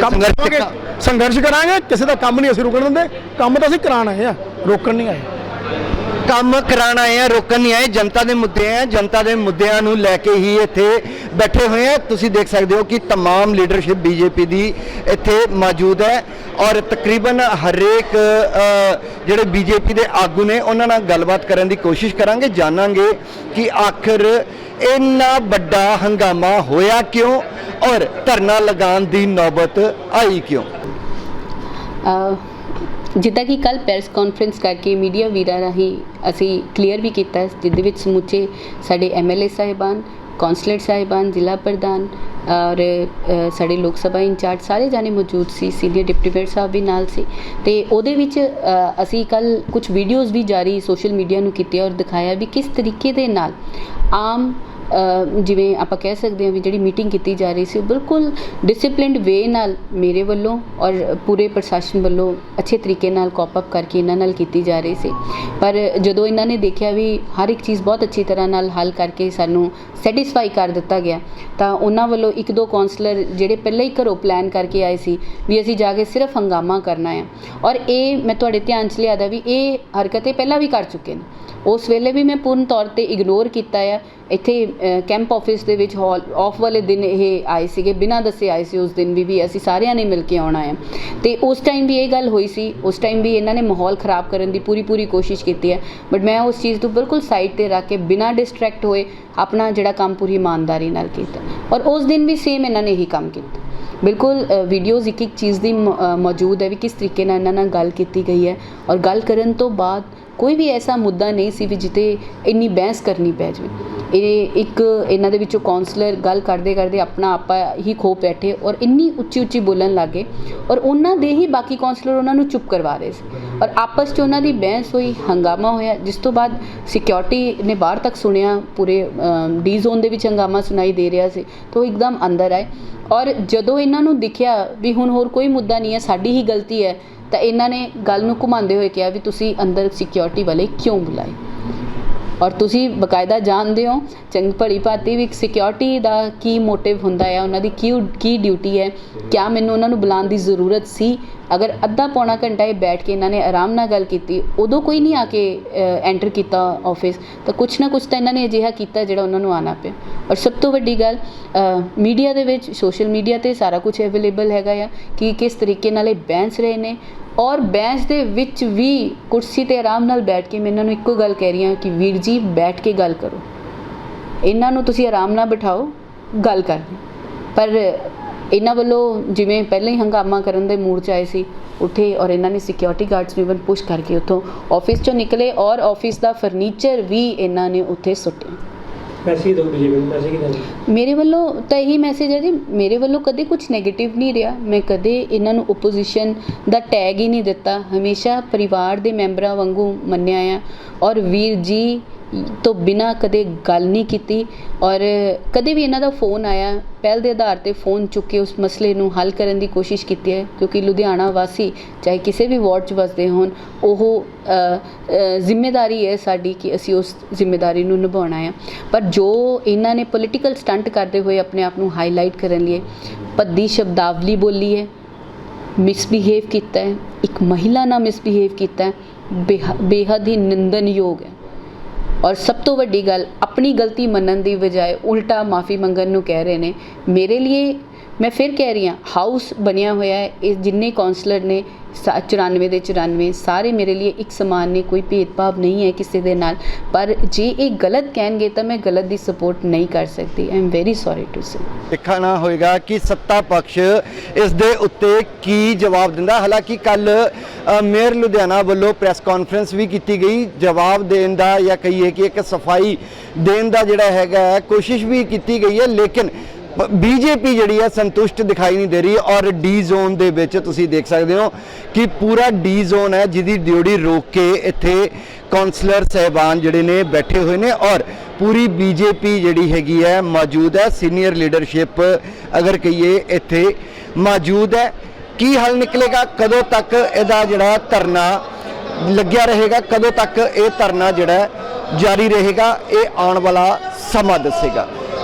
ਕੰਮ ਕਰਾਂਗੇ? ਸੰਘਰਸ਼ ਕਰਾਂਗੇ ਕਿਸੇ ਦਾ ਕੰਮ ਨਹੀਂ ਅਸੀਂ ਰੁਕਣ ਦਿੰਦੇ ਕੰਮ ਤਾਂ ਅਸੀਂ ਕਰਾਉਣ ਆਏ ਆ ਰੋਕਣ ਨਹੀਂ ਆਏ ਕੰਮ ਕਰਾਉਣ ਆਏ ਆ ਰੋਕਣ ਨਹੀਂ ਆਏ ਜਨਤਾ ਦੇ ਮੁੱਦੇ ਆ ਜਨਤਾ ਦੇ ਮੁੱਦਿਆਂ ਨੂੰ ਲੈ ਕੇ ਹੀ ਇੱਥੇ ਬੈਠੇ ਹੋਏ ਆ ਤੁਸੀਂ ਦੇਖ ਸਕਦੇ ਹੋ ਕਿ तमाम ਲੀਡਰਸ਼ਿਪ ਬੀਜੇਪੀ ਦੀ ਇੱਥੇ ਮੌਜੂਦ ਹੈ ਔਰ ਤਕਰੀਬਨ ਹਰੇਕ ਅ, ਜਿਹੜੇ ਬੀਜੇਪੀ ਦੇ ਆਗੂ ਨੇ ਉਹਨਾਂ ਨਾਲ ਗੱਲਬਾਤ ਕਰਨ ਦੀ ਕੋਸ਼ਿਸ਼ ਕਰਾਂਗੇ ਜਾਣਾਂਗੇ ਕਿ ਆਖਰ ਇੰਨਾ ਵੱਡਾ ਹੰਗਾਮਾ ਹੋਇਆ ਕਿਉਂ ਔਰ ਧਰਨਾ ਲਗਾਉਣ ਦੀ ਨੌਬਤ ਆਈ ਕਿਉਂ? ਜਿੱਦਾਂ ਕਿ ਕੱਲ ਪ੍ਰੈਸ ਕਾਨਫਰੰਸ ਕਰਕੇ ਮੀਡੀਆ ਵੀਰਾਂ ਰਾਹੀਂ ਅਸੀਂ ਕਲੀਅਰ ਵੀ ਕੀਤਾ ਹੈ, ਜਿਹਦੇ ਵਿੱਚ ਸਮੁੱਚੇ ਸਾਡੇ ਐਮਐਲਏ ਸਾਹਿਬਾਨ ਕੌਂਸਲਰ ਸਾਹਿਬਾਨ ਜ਼ਿਲ੍ਹਾ ਪ੍ਰਧਾਨ ਔਰ ਸਾਡੇ ਲੋਕ ਸਭਾ ਇੰਚਾਰਜ ਸਾਰੇ ਜਾਣੇ ਮੌਜੂਦ ਸੀ ਸੀਨੀਅਰ ਡਿਪਟੀ ਮੇਅਰ ਸਾਹਿਬ ਵੀ ਨਾਲ ਸੀ। ਤੇ ਉਹਦੇ ਵਿੱਚ ਅਸੀਂ ਕੱਲ ਕੁਝ ਵੀਡੀਓਜ਼ ਵੀ ਜਾਰੀ ਸੋਸ਼ਲ ਮੀਡੀਆ ਨੂੰ ਕੀਤੇ ਔਰ ਦਿਖਾਇਆ ਵੀ ਕਿਸ ਤਰੀਕੇ ਦੇ ਨਾਲ ਆਮ ਜਿਵੇਂ ਆਪਾਂ ਕਹਿ ਸਕਦੇ ਹਾਂ ਵੀ ਜਿਹੜੀ ਮੀਟਿੰਗ ਕੀਤੀ ਜਾ ਰਹੀ ਸੀ, ਉਹ ਬਿਲਕੁਲ ਡਿਸਪਲਿਨਡ ਵੇ ਨਾਲ ਮੇਰੇ ਵੱਲੋਂ ਔਰ ਪੂਰੇ ਪ੍ਰਸ਼ਾਸਨ ਵੱਲੋਂ ਅੱਛੇ ਤਰੀਕੇ ਨਾਲ ਕੋਪ ਅਪ ਕਰਕੇ ਇਹਨਾਂ ਨਾਲ ਕੀਤੀ ਜਾ ਰਹੀ ਸੀ। ਪਰ ਜਦੋਂ ਇਹਨਾਂ ਨੇ ਦੇਖਿਆ ਵੀ ਹਰ ਇੱਕ ਚੀਜ਼ ਬਹੁਤ ਅੱਛੀ ਤਰ੍ਹਾਂ ਨਾਲ ਹੱਲ ਕਰਕੇ ਸਾਨੂੰ ਸੈਟੀਸਫਾਈ ਕਰ ਦਿੱਤਾ ਗਿਆ। ਤਾਂ ਉਹਨਾਂ ਵੱਲੋਂ ਇੱਕ ਦੋ ਕਾਉਂਸਲਰ ਜਿਹੜੇ ਪਹਿਲਾਂ ਹੀ ਘਰੋਂ ਪਲਾਨ ਕਰਕੇ ਆਏ ਸੀ ਵੀ ਅਸੀਂ ਜਾ ਕੇ ਸਿਰਫ ਹੰਗਾਮਾ ਕਰਨਾ ਹੈ ਔਰ ਇਹ ਮੈਂ ਤੁਹਾਡੇ ਧਿਆਨ 'ਚ ਲਿਆਦਾ ਵੀ ਇਹ ਹਰਕਤਾਂ ਪਹਿਲਾਂ ਵੀ ਕਰ ਚੁੱਕੇ ਨੇ। ਉਸ ਵੇਲੇ ਵੀ ਮੈਂ ਪੂਰਨ ਤੌਰ ਤੇ ਇਗਨੋਰ ਕੀਤਾ ਆ। ਇੱਥੇ ਕੈਂਪ ਆਫਿਸ ਦੇ ਵਿੱਚ ਹਾਲ ਆਫ ਵਾਲੇ ਦਿਨ ਇਹ ਆਏ ਸੀਗੇ, ਬਿਨਾਂ ਦੱਸੇ ਆਏ ਸੀ ਉਸ ਦਿਨ ਵੀ ਵੀ ਅਸੀਂ ਸਾਰਿਆਂ ਨੇ ਮਿਲ ਕੇ ਆਉਣਾ ਹੈ ਤੇ ਉਸ ਟਾਈਮ ਵੀ ਇਹ ਗੱਲ ਹੋਈ ਸੀ, ਉਸ ਟਾਈਮ ਵੀ ਇਹਨਾਂ ਨੇ ਮਾਹੌਲ ਖਰਾਬ ਕਰਨ ਦੀ ਪੂਰੀ ਪੂਰੀ ਕੋਸ਼ਿਸ਼ ਕੀਤੀ ਹੈ ਬਟ ਮੈਂ ਉਸ ਚੀਜ਼ ਤੋਂ ਬਿਲਕੁਲ ਸਾਈਡ ਤੇ ਰੱਖ ਕੇ ਬਿਨਾਂ ਡਿਸਟਰੈਕਟ ਹੋਏ ਆਪਣਾ ਜਿਹੜਾ ਕੰਮ ਪੂਰੀ ਇਮਾਨਦਾਰੀ ਨਾਲ ਕੀਤਾ। ਔਰ ਉਸ ਦਿਨ ਵੀ ਸੇਮ ਇਹਨਾਂ ਨੇ ਹੀ ਕੰਮ ਕੀਤਾ। ਬਿਲਕੁਲ ਵੀਡੀਓਜ਼ ਇੱਕ ਇੱਕ ਚੀਜ਼ ਦੀ ਮ- ਮੌਜੂਦ ਹੈ ਵੀ ਕਿਸ ਤਰੀਕੇ ਨਾਲ ਇਹਨਾਂ ਨਾਲ ਗੱਲ ਕੀਤੀ ਗਈ ਹੈ। ਔਰ ਗੱਲ ਕਰਨ ਤੋਂ ਬਾਅਦ ਕੋਈ ਵੀ ਐਸਾ ਮੁੱਦਾ ਨਹੀਂ ਸੀ ਵੀ ਜਿੱਤੇ ਇੰਨੀ ਬਹਿਸ ਕਰਨੀ ਪੈ ਜਾਵੇ। ਇਹ ਇੱਕ ਇਹਨਾਂ ਦੇ ਵਿੱਚੋਂ ਕਾਉਂਸਲਰ ਗੱਲ ਕਰਦੇ ਕਰਦੇ ਆਪਣਾ ਆਪਾ ਹੀ ਖੋ ਬੈਠੇ ਔਰ ਇੰਨੀ ਉੱਚੀ ਉੱਚੀ ਬੋਲਣ ਲੱਗੇ ਔਰ ਉਹਨਾਂ ਦੇ ਹੀ ਬਾਕੀ ਕਾਉਂਸਲਰ ਉਹਨਾਂ ਨੂੰ ਚੁੱਪ ਕਰਵਾ ਰਹੇ ਸੀ। ਔਰ ਆਪਸ 'ਚ ਉਹਨਾਂ ਦੀ ਬਹਿਸ ਹੋਈ, ਹੰਗਾਮਾ ਹੋਇਆ, ਜਿਸ ਤੋਂ ਬਾਅਦ ਸਿਕਿਉਰਿਟੀ ਨੇ ਬਾਹਰ ਤੱਕ ਸੁਣਿਆ, ਪੂਰੇ ਡੀ ਜ਼ੋਨ ਦੇ ਵਿੱਚ ਹੰਗਾਮਾ ਸੁਣਾਈ ਦੇ ਰਿਹਾ ਸੀ ਤਾਂ ਉਹ ਇੱਕਦਮ ਅੰਦਰ ਆਏ। ਔਰ ਜਦੋਂ ਇਹਨਾਂ ਨੂੰ ਦਿਖਿਆ ਵੀ ਹੁਣ ਹੋਰ ਕੋਈ ਮੁੱਦਾ ਨਹੀਂ ਹੈ, ਸਾਡੀ ਹੀ ਗਲਤੀ ਹੈ ਤਾਂ ਇਹਨਾਂ ਨੇ ਗੱਲ ਨੂੰ ਘੁਮਾਉਂਦੇ ਹੋਏ ਕਿਹਾ ਵੀ ਤੁਸੀਂ ਅੰਦਰ ਸਿਕਿਉਰਿਟੀ ਵਾਲੇ ਕਿਉਂ ਬੁਲਾਏ? ਔਰ ਤੁਸੀਂ ਬਕਾਇਦਾ ਜਾਣਦੇ ਹੋ, ਚੰਗ ਭਲੀ ਭਾਤੀ ਵੀ ਇੱਕ ਸਿਕਿਉਰਿਟੀ ਦਾ ਕੀ ਮੋਟਿਵ ਹੁੰਦਾ ਹੈ ਉਹਨਾਂ ਦੀ ਕੀ ਕੀ ਡਿਊਟੀ ਹੈ? ਕਿਆ ਮੈਨੂੰ ਉਹਨਾਂ ਨੂੰ ਬੁਲਾਉਣ ਦੀ ਜ਼ਰੂਰਤ ਸੀ? ਅਗਰ ਅੱਧਾ ਪੌਣਾ ਘੰਟਾ ਇਹ ਬੈਠ ਕੇ ਇਹਨਾਂ ਨੇ ਆਰਾਮ ਨਾਲ ਗੱਲ ਕੀਤੀ, ਉਦੋਂ ਕੋਈ ਨਹੀਂ ਆ ਕੇ ਐਂਟਰ ਕੀਤਾ ਆਫਿਸ ਤਾਂ ਕੁਛ ਨਾ ਕੁਛ ਤਾਂ ਇਹਨਾਂ ਨੇ ਅਜਿਹਾ ਕੀਤਾ ਜਿਹੜਾ ਉਹਨਾਂ ਨੂੰ ਆਣਾ ਪਿਆ। ਔਰ ਸਭ ਤੋਂ ਵੱਡੀ ਗੱਲ ਮੀਡੀਆ ਦੇ ਵਿੱਚ ਸੋਸ਼ਲ ਮੀਡੀਆ ਤੇ ਸਾਰਾ ਕੁਝ ਅਵੇਲੇਬਲ ਹੈਗਾ ਆ ਕਿ ਕਿਸ ਤਰੀਕੇ ਨਾਲ ਇਹ ਬੈਂਸ ਰਹੇ ਨੇ। ਔਰ ਬੈਂਚ ਦੇ ਵਿੱਚ ਵੀ ਕੁਰਸੀ ਤੇ ਆਰਾਮ ਨਾਲ ਬੈਠ ਕੇ ਮੈਂ ਇਹਨਾਂ ਨੂੰ ਇੱਕੋ ਗੱਲ ਕਹਿ ਰਹੀ ਹਾਂ ਕਿ ਵੀਰ ਜੀ, ਬੈਠ ਕੇ ਗੱਲ ਕਰੋ। ਇਹਨਾਂ ਨੂੰ ਤੁਸੀਂ ਆਰਾਮ ਨਾਲ ਬਿਠਾਓ, ਗੱਲ ਕਰਨ ਪਰ ਇਹਨਾਂ ਵੱਲੋਂ ਜਿਵੇਂ ਪਹਿਲਾਂ ਹੀ ਹੰਗਾਮਾ ਕਰਨ ਦੇ ਮੂਡ 'ਚ ਆਏ ਸੀ ਉੱਠੇ ਔਰ ਇਹਨਾਂ ਨੇ ਸਿਕਿਉਰਿਟੀ ਗਾਰਡਸ ਨੂੰ ਇਵਨ ਪੁਸ਼ ਕਰਕੇ ਉੱਥੋਂ ਆਫਿਸ 'ਚੋਂ ਨਿਕਲੇ ਔਰ ਆਫਿਸ ਦਾ ਫਰਨੀਚਰ ਵੀ ਇਹਨਾਂ ਨੇ ਉੱਥੇ ਸੁੱਟਿਆ। ਪੈਸੇ ਦੋ ਨੂੰ ਪੈਸੇ ਕਿਦਾਂ ਮੇਰੇ ਵੱਲੋਂ ਤਾਂ ਇਹੀ ਮੈਸੇਜ ਹੈ ਜੀ ਮੇਰੇ ਵੱਲੋਂ ਕਦੇ ਕੁਝ 네ਗੇਟਿਵ ਨਹੀਂ ਰਿਹਾ ਮੈਂ ਕਦੇ ਇਹਨਾਂ ਨੂੰ ਓਪੋਜੀਸ਼ਨ ਦਾ ਟੈਗ ਹੀ ਨਹੀਂ ਦਿੱਤਾ। ਹਮੇਸ਼ਾ ਪਰਿਵਾਰ ਦੇ ਮੈਂਬਰਾਂ ਵਾਂਗੂ ਮੰਨਿਆ ਆ ਔਰ ਵੀਰ ਜੀ ਤੋਂ ਬਿਨਾ ਕਦੇ ਗੱਲ ਨਹੀਂ ਕੀਤੀ ਔਰ ਕਦੇ ਵੀ ਇਹਨਾਂ ਦਾ ਫੋਨ ਆਇਆ ਪਹਿਲ ਦੇ ਆਧਾਰ ਤੇ ਫੋਨ ਚੁੱਕ ਕੇ ਉਸ ਮਸਲੇ ਨੂੰ ਹੱਲ ਕਰਨ ਦੀ ਕੋਸ਼ਿਸ਼ ਕੀਤੀ ਹੈ ਕਿਉਂਕਿ ਲੁਧਿਆਣਾ ਵਾਸੀ ਚਾਹੇ ਕਿਸੇ ਵੀ ਵਾਰਡ 'ਚ ਵਸਦੇ ਹੋਣ ਉਹ ਅ, ਜ਼ਿੰਮੇਵਾਰੀ ਹੈ ਸਾਡੀ ਕਿ ਅਸੀਂ ਉਸ ਜ਼ਿੰਮੇਵਾਰੀ ਨੂੰ ਨਿਭਾਉਣਾ ਹੈ। ਪਰ ਜੋ ਇਹਨਾਂ ਨੇ ਪੋਲੀਟੀਕਲ ਸਟੰਟ ਕਰਦੇ ਹੋਏ ਆਪਣੇ ਆਪ ਨੂੰ ਹਾਈਲਾਈਟ ਕਰਨ ਲਈ ਪੱਦੀ ਸ਼ਬਦਾਵਲੀ ਬੋਲੀ ਹੈ ਮਿਸਬਿਹੇਵ ਕੀਤਾ ਹੈ ਇੱਕ ਮਹਿਲਾ ਨਾਲ ਮਿਸਬਿਹੇਵ ਕੀਤਾ ਹੈ ਬੇਹ- ਬੇਹੱਦ ਹੀ ਨਿੰਦਨਯੋਗ ਹੈ। ਔਰ ਸਭ ਤੋਂ ਵੱਡੀ ਗੱਲ, ਆਪਣੀ ਗਲਤੀ ਮੰਨਣ ਦੀ ਬਜਾਏ ਉਲਟਾ ਮਾਫੀ ਮੰਗਣ ਨੂੰ ਕਹਿ ਰਹੇ ਨੇ। ਮੇਰੇ ਲਈ ਮੈਂ ਫਿਰ ਕਹਿ ਰਹੀ ਹਾਂ ਹਾਊਸ ਬਣਿਆ ਹੋਇਆ ਹੈ ਇਹ ਜਿੰਨੇ ਕਾਉਂਸਲਰ ਨੇ ਸਾ- 94 ਦੇ 94 ਸਾਰੇ ਮੇਰੇ ਲਈ ਇੱਕ ਸਮਾਨ ਨੇ ਕੋਈ ਭੇਦਭਾਵ ਨਹੀਂ ਹੈ ਕਿਸੇ ਦੇ ਨਾਲ। ਪਰ ਜੇ ਇਹ ਗਲਤ ਕਹਿਣਗੇ ਤਾਂ ਮੈਂ ਗਲਤ ਦੀ ਸਪੋਰਟ ਨਹੀਂ ਕਰ ਸਕਦੀ। I am very sorry to say ਦੇਖਣਾ ਹੋਏਗਾ ਕਿ ਸੱਤਾ ਪਕਸ਼ ਇਸ ਦੇ ਉੱਤੇ ਕੀ ਜਵਾਬ ਦਿੰਦਾ। ਹਾਲਾਂਕਿ ਕੱਲ ਮੇਅਰ ਲੁਧਿਆਣਾ ਵੱਲੋਂ ਪ੍ਰੈਸ ਕਾਨਫਰੰਸ ਵੀ ਕੀਤੀ ਗਈ। ਜਵਾਬ ਦੇਣ ਦਾ ਜਾਂ ਕਹੀਏ ਕਿ ਇੱਕ ਸਫ਼ਾਈ ਦੇਣ ਦਾ ਜਿਹੜਾ ਹੈਗਾ ਹੈ, ਕੋਸ਼ਿਸ਼ ਵੀ ਕੀਤੀ ਗਈ ਹੈ। ਲੇਕਿਨ ਬੀਜੇਪੀ ਜਿਹੜੀ ਹੈ ਸੰਤੁਸ਼ਟ ਦਿਖਾਈ ਨਹੀਂ ਦੇ ਰਹੀ ਔਰ ਡੀ ਜ਼ੋਨ ਦੇ ਵਿੱਚ ਤੁਸੀਂ ਦੇਖ ਸਕਦੇ ਹੋ ਕਿ ਪੂਰਾ ਡੀ ਜ਼ੋਨ ਹੈ, ਜਿਹਦੀ ਡਿਊਟੀ ਰੋਕ ਕੇ ਇੱਥੇ ਕਾਉਂਸਲਰ ਸਹਿਬਾਨ ਜਿਹੜੇ ਨੇ ਬੈਠੇ ਹੋਏ ਨੇ ਔਰ ਪੂਰੀ ਬੀਜੇਪੀ ਜਿਹੜੀ ਹੈਗੀ ਹੈ ਮੌਜੂਦ ਹੈ ਸੀਨੀਅਰ ਲੀਡਰਸ਼ਿਪ ਅਗਰ ਕਹੀਏ ਇੱਥੇ ਮੌਜੂਦ ਹੈ। ਕੀ ਹੱਲ ਨਿਕਲੇਗਾ? ਕਦੋਂ ਤੱਕ ਇਹਦਾ ਜਿਹੜਾ ਧਰਨਾ ਲੱਗਿਆ ਰਹੇਗਾ? ਕਦੋਂ ਤੱਕ ਇਹ ਧਰਨਾ ਜਿਹੜਾ ਜਾਰੀ ਰਹੇਗਾ? ਇਹ ਆਉਣ ਵਾਲਾ ਸਮਾਂ ਦੱਸੇਗਾ।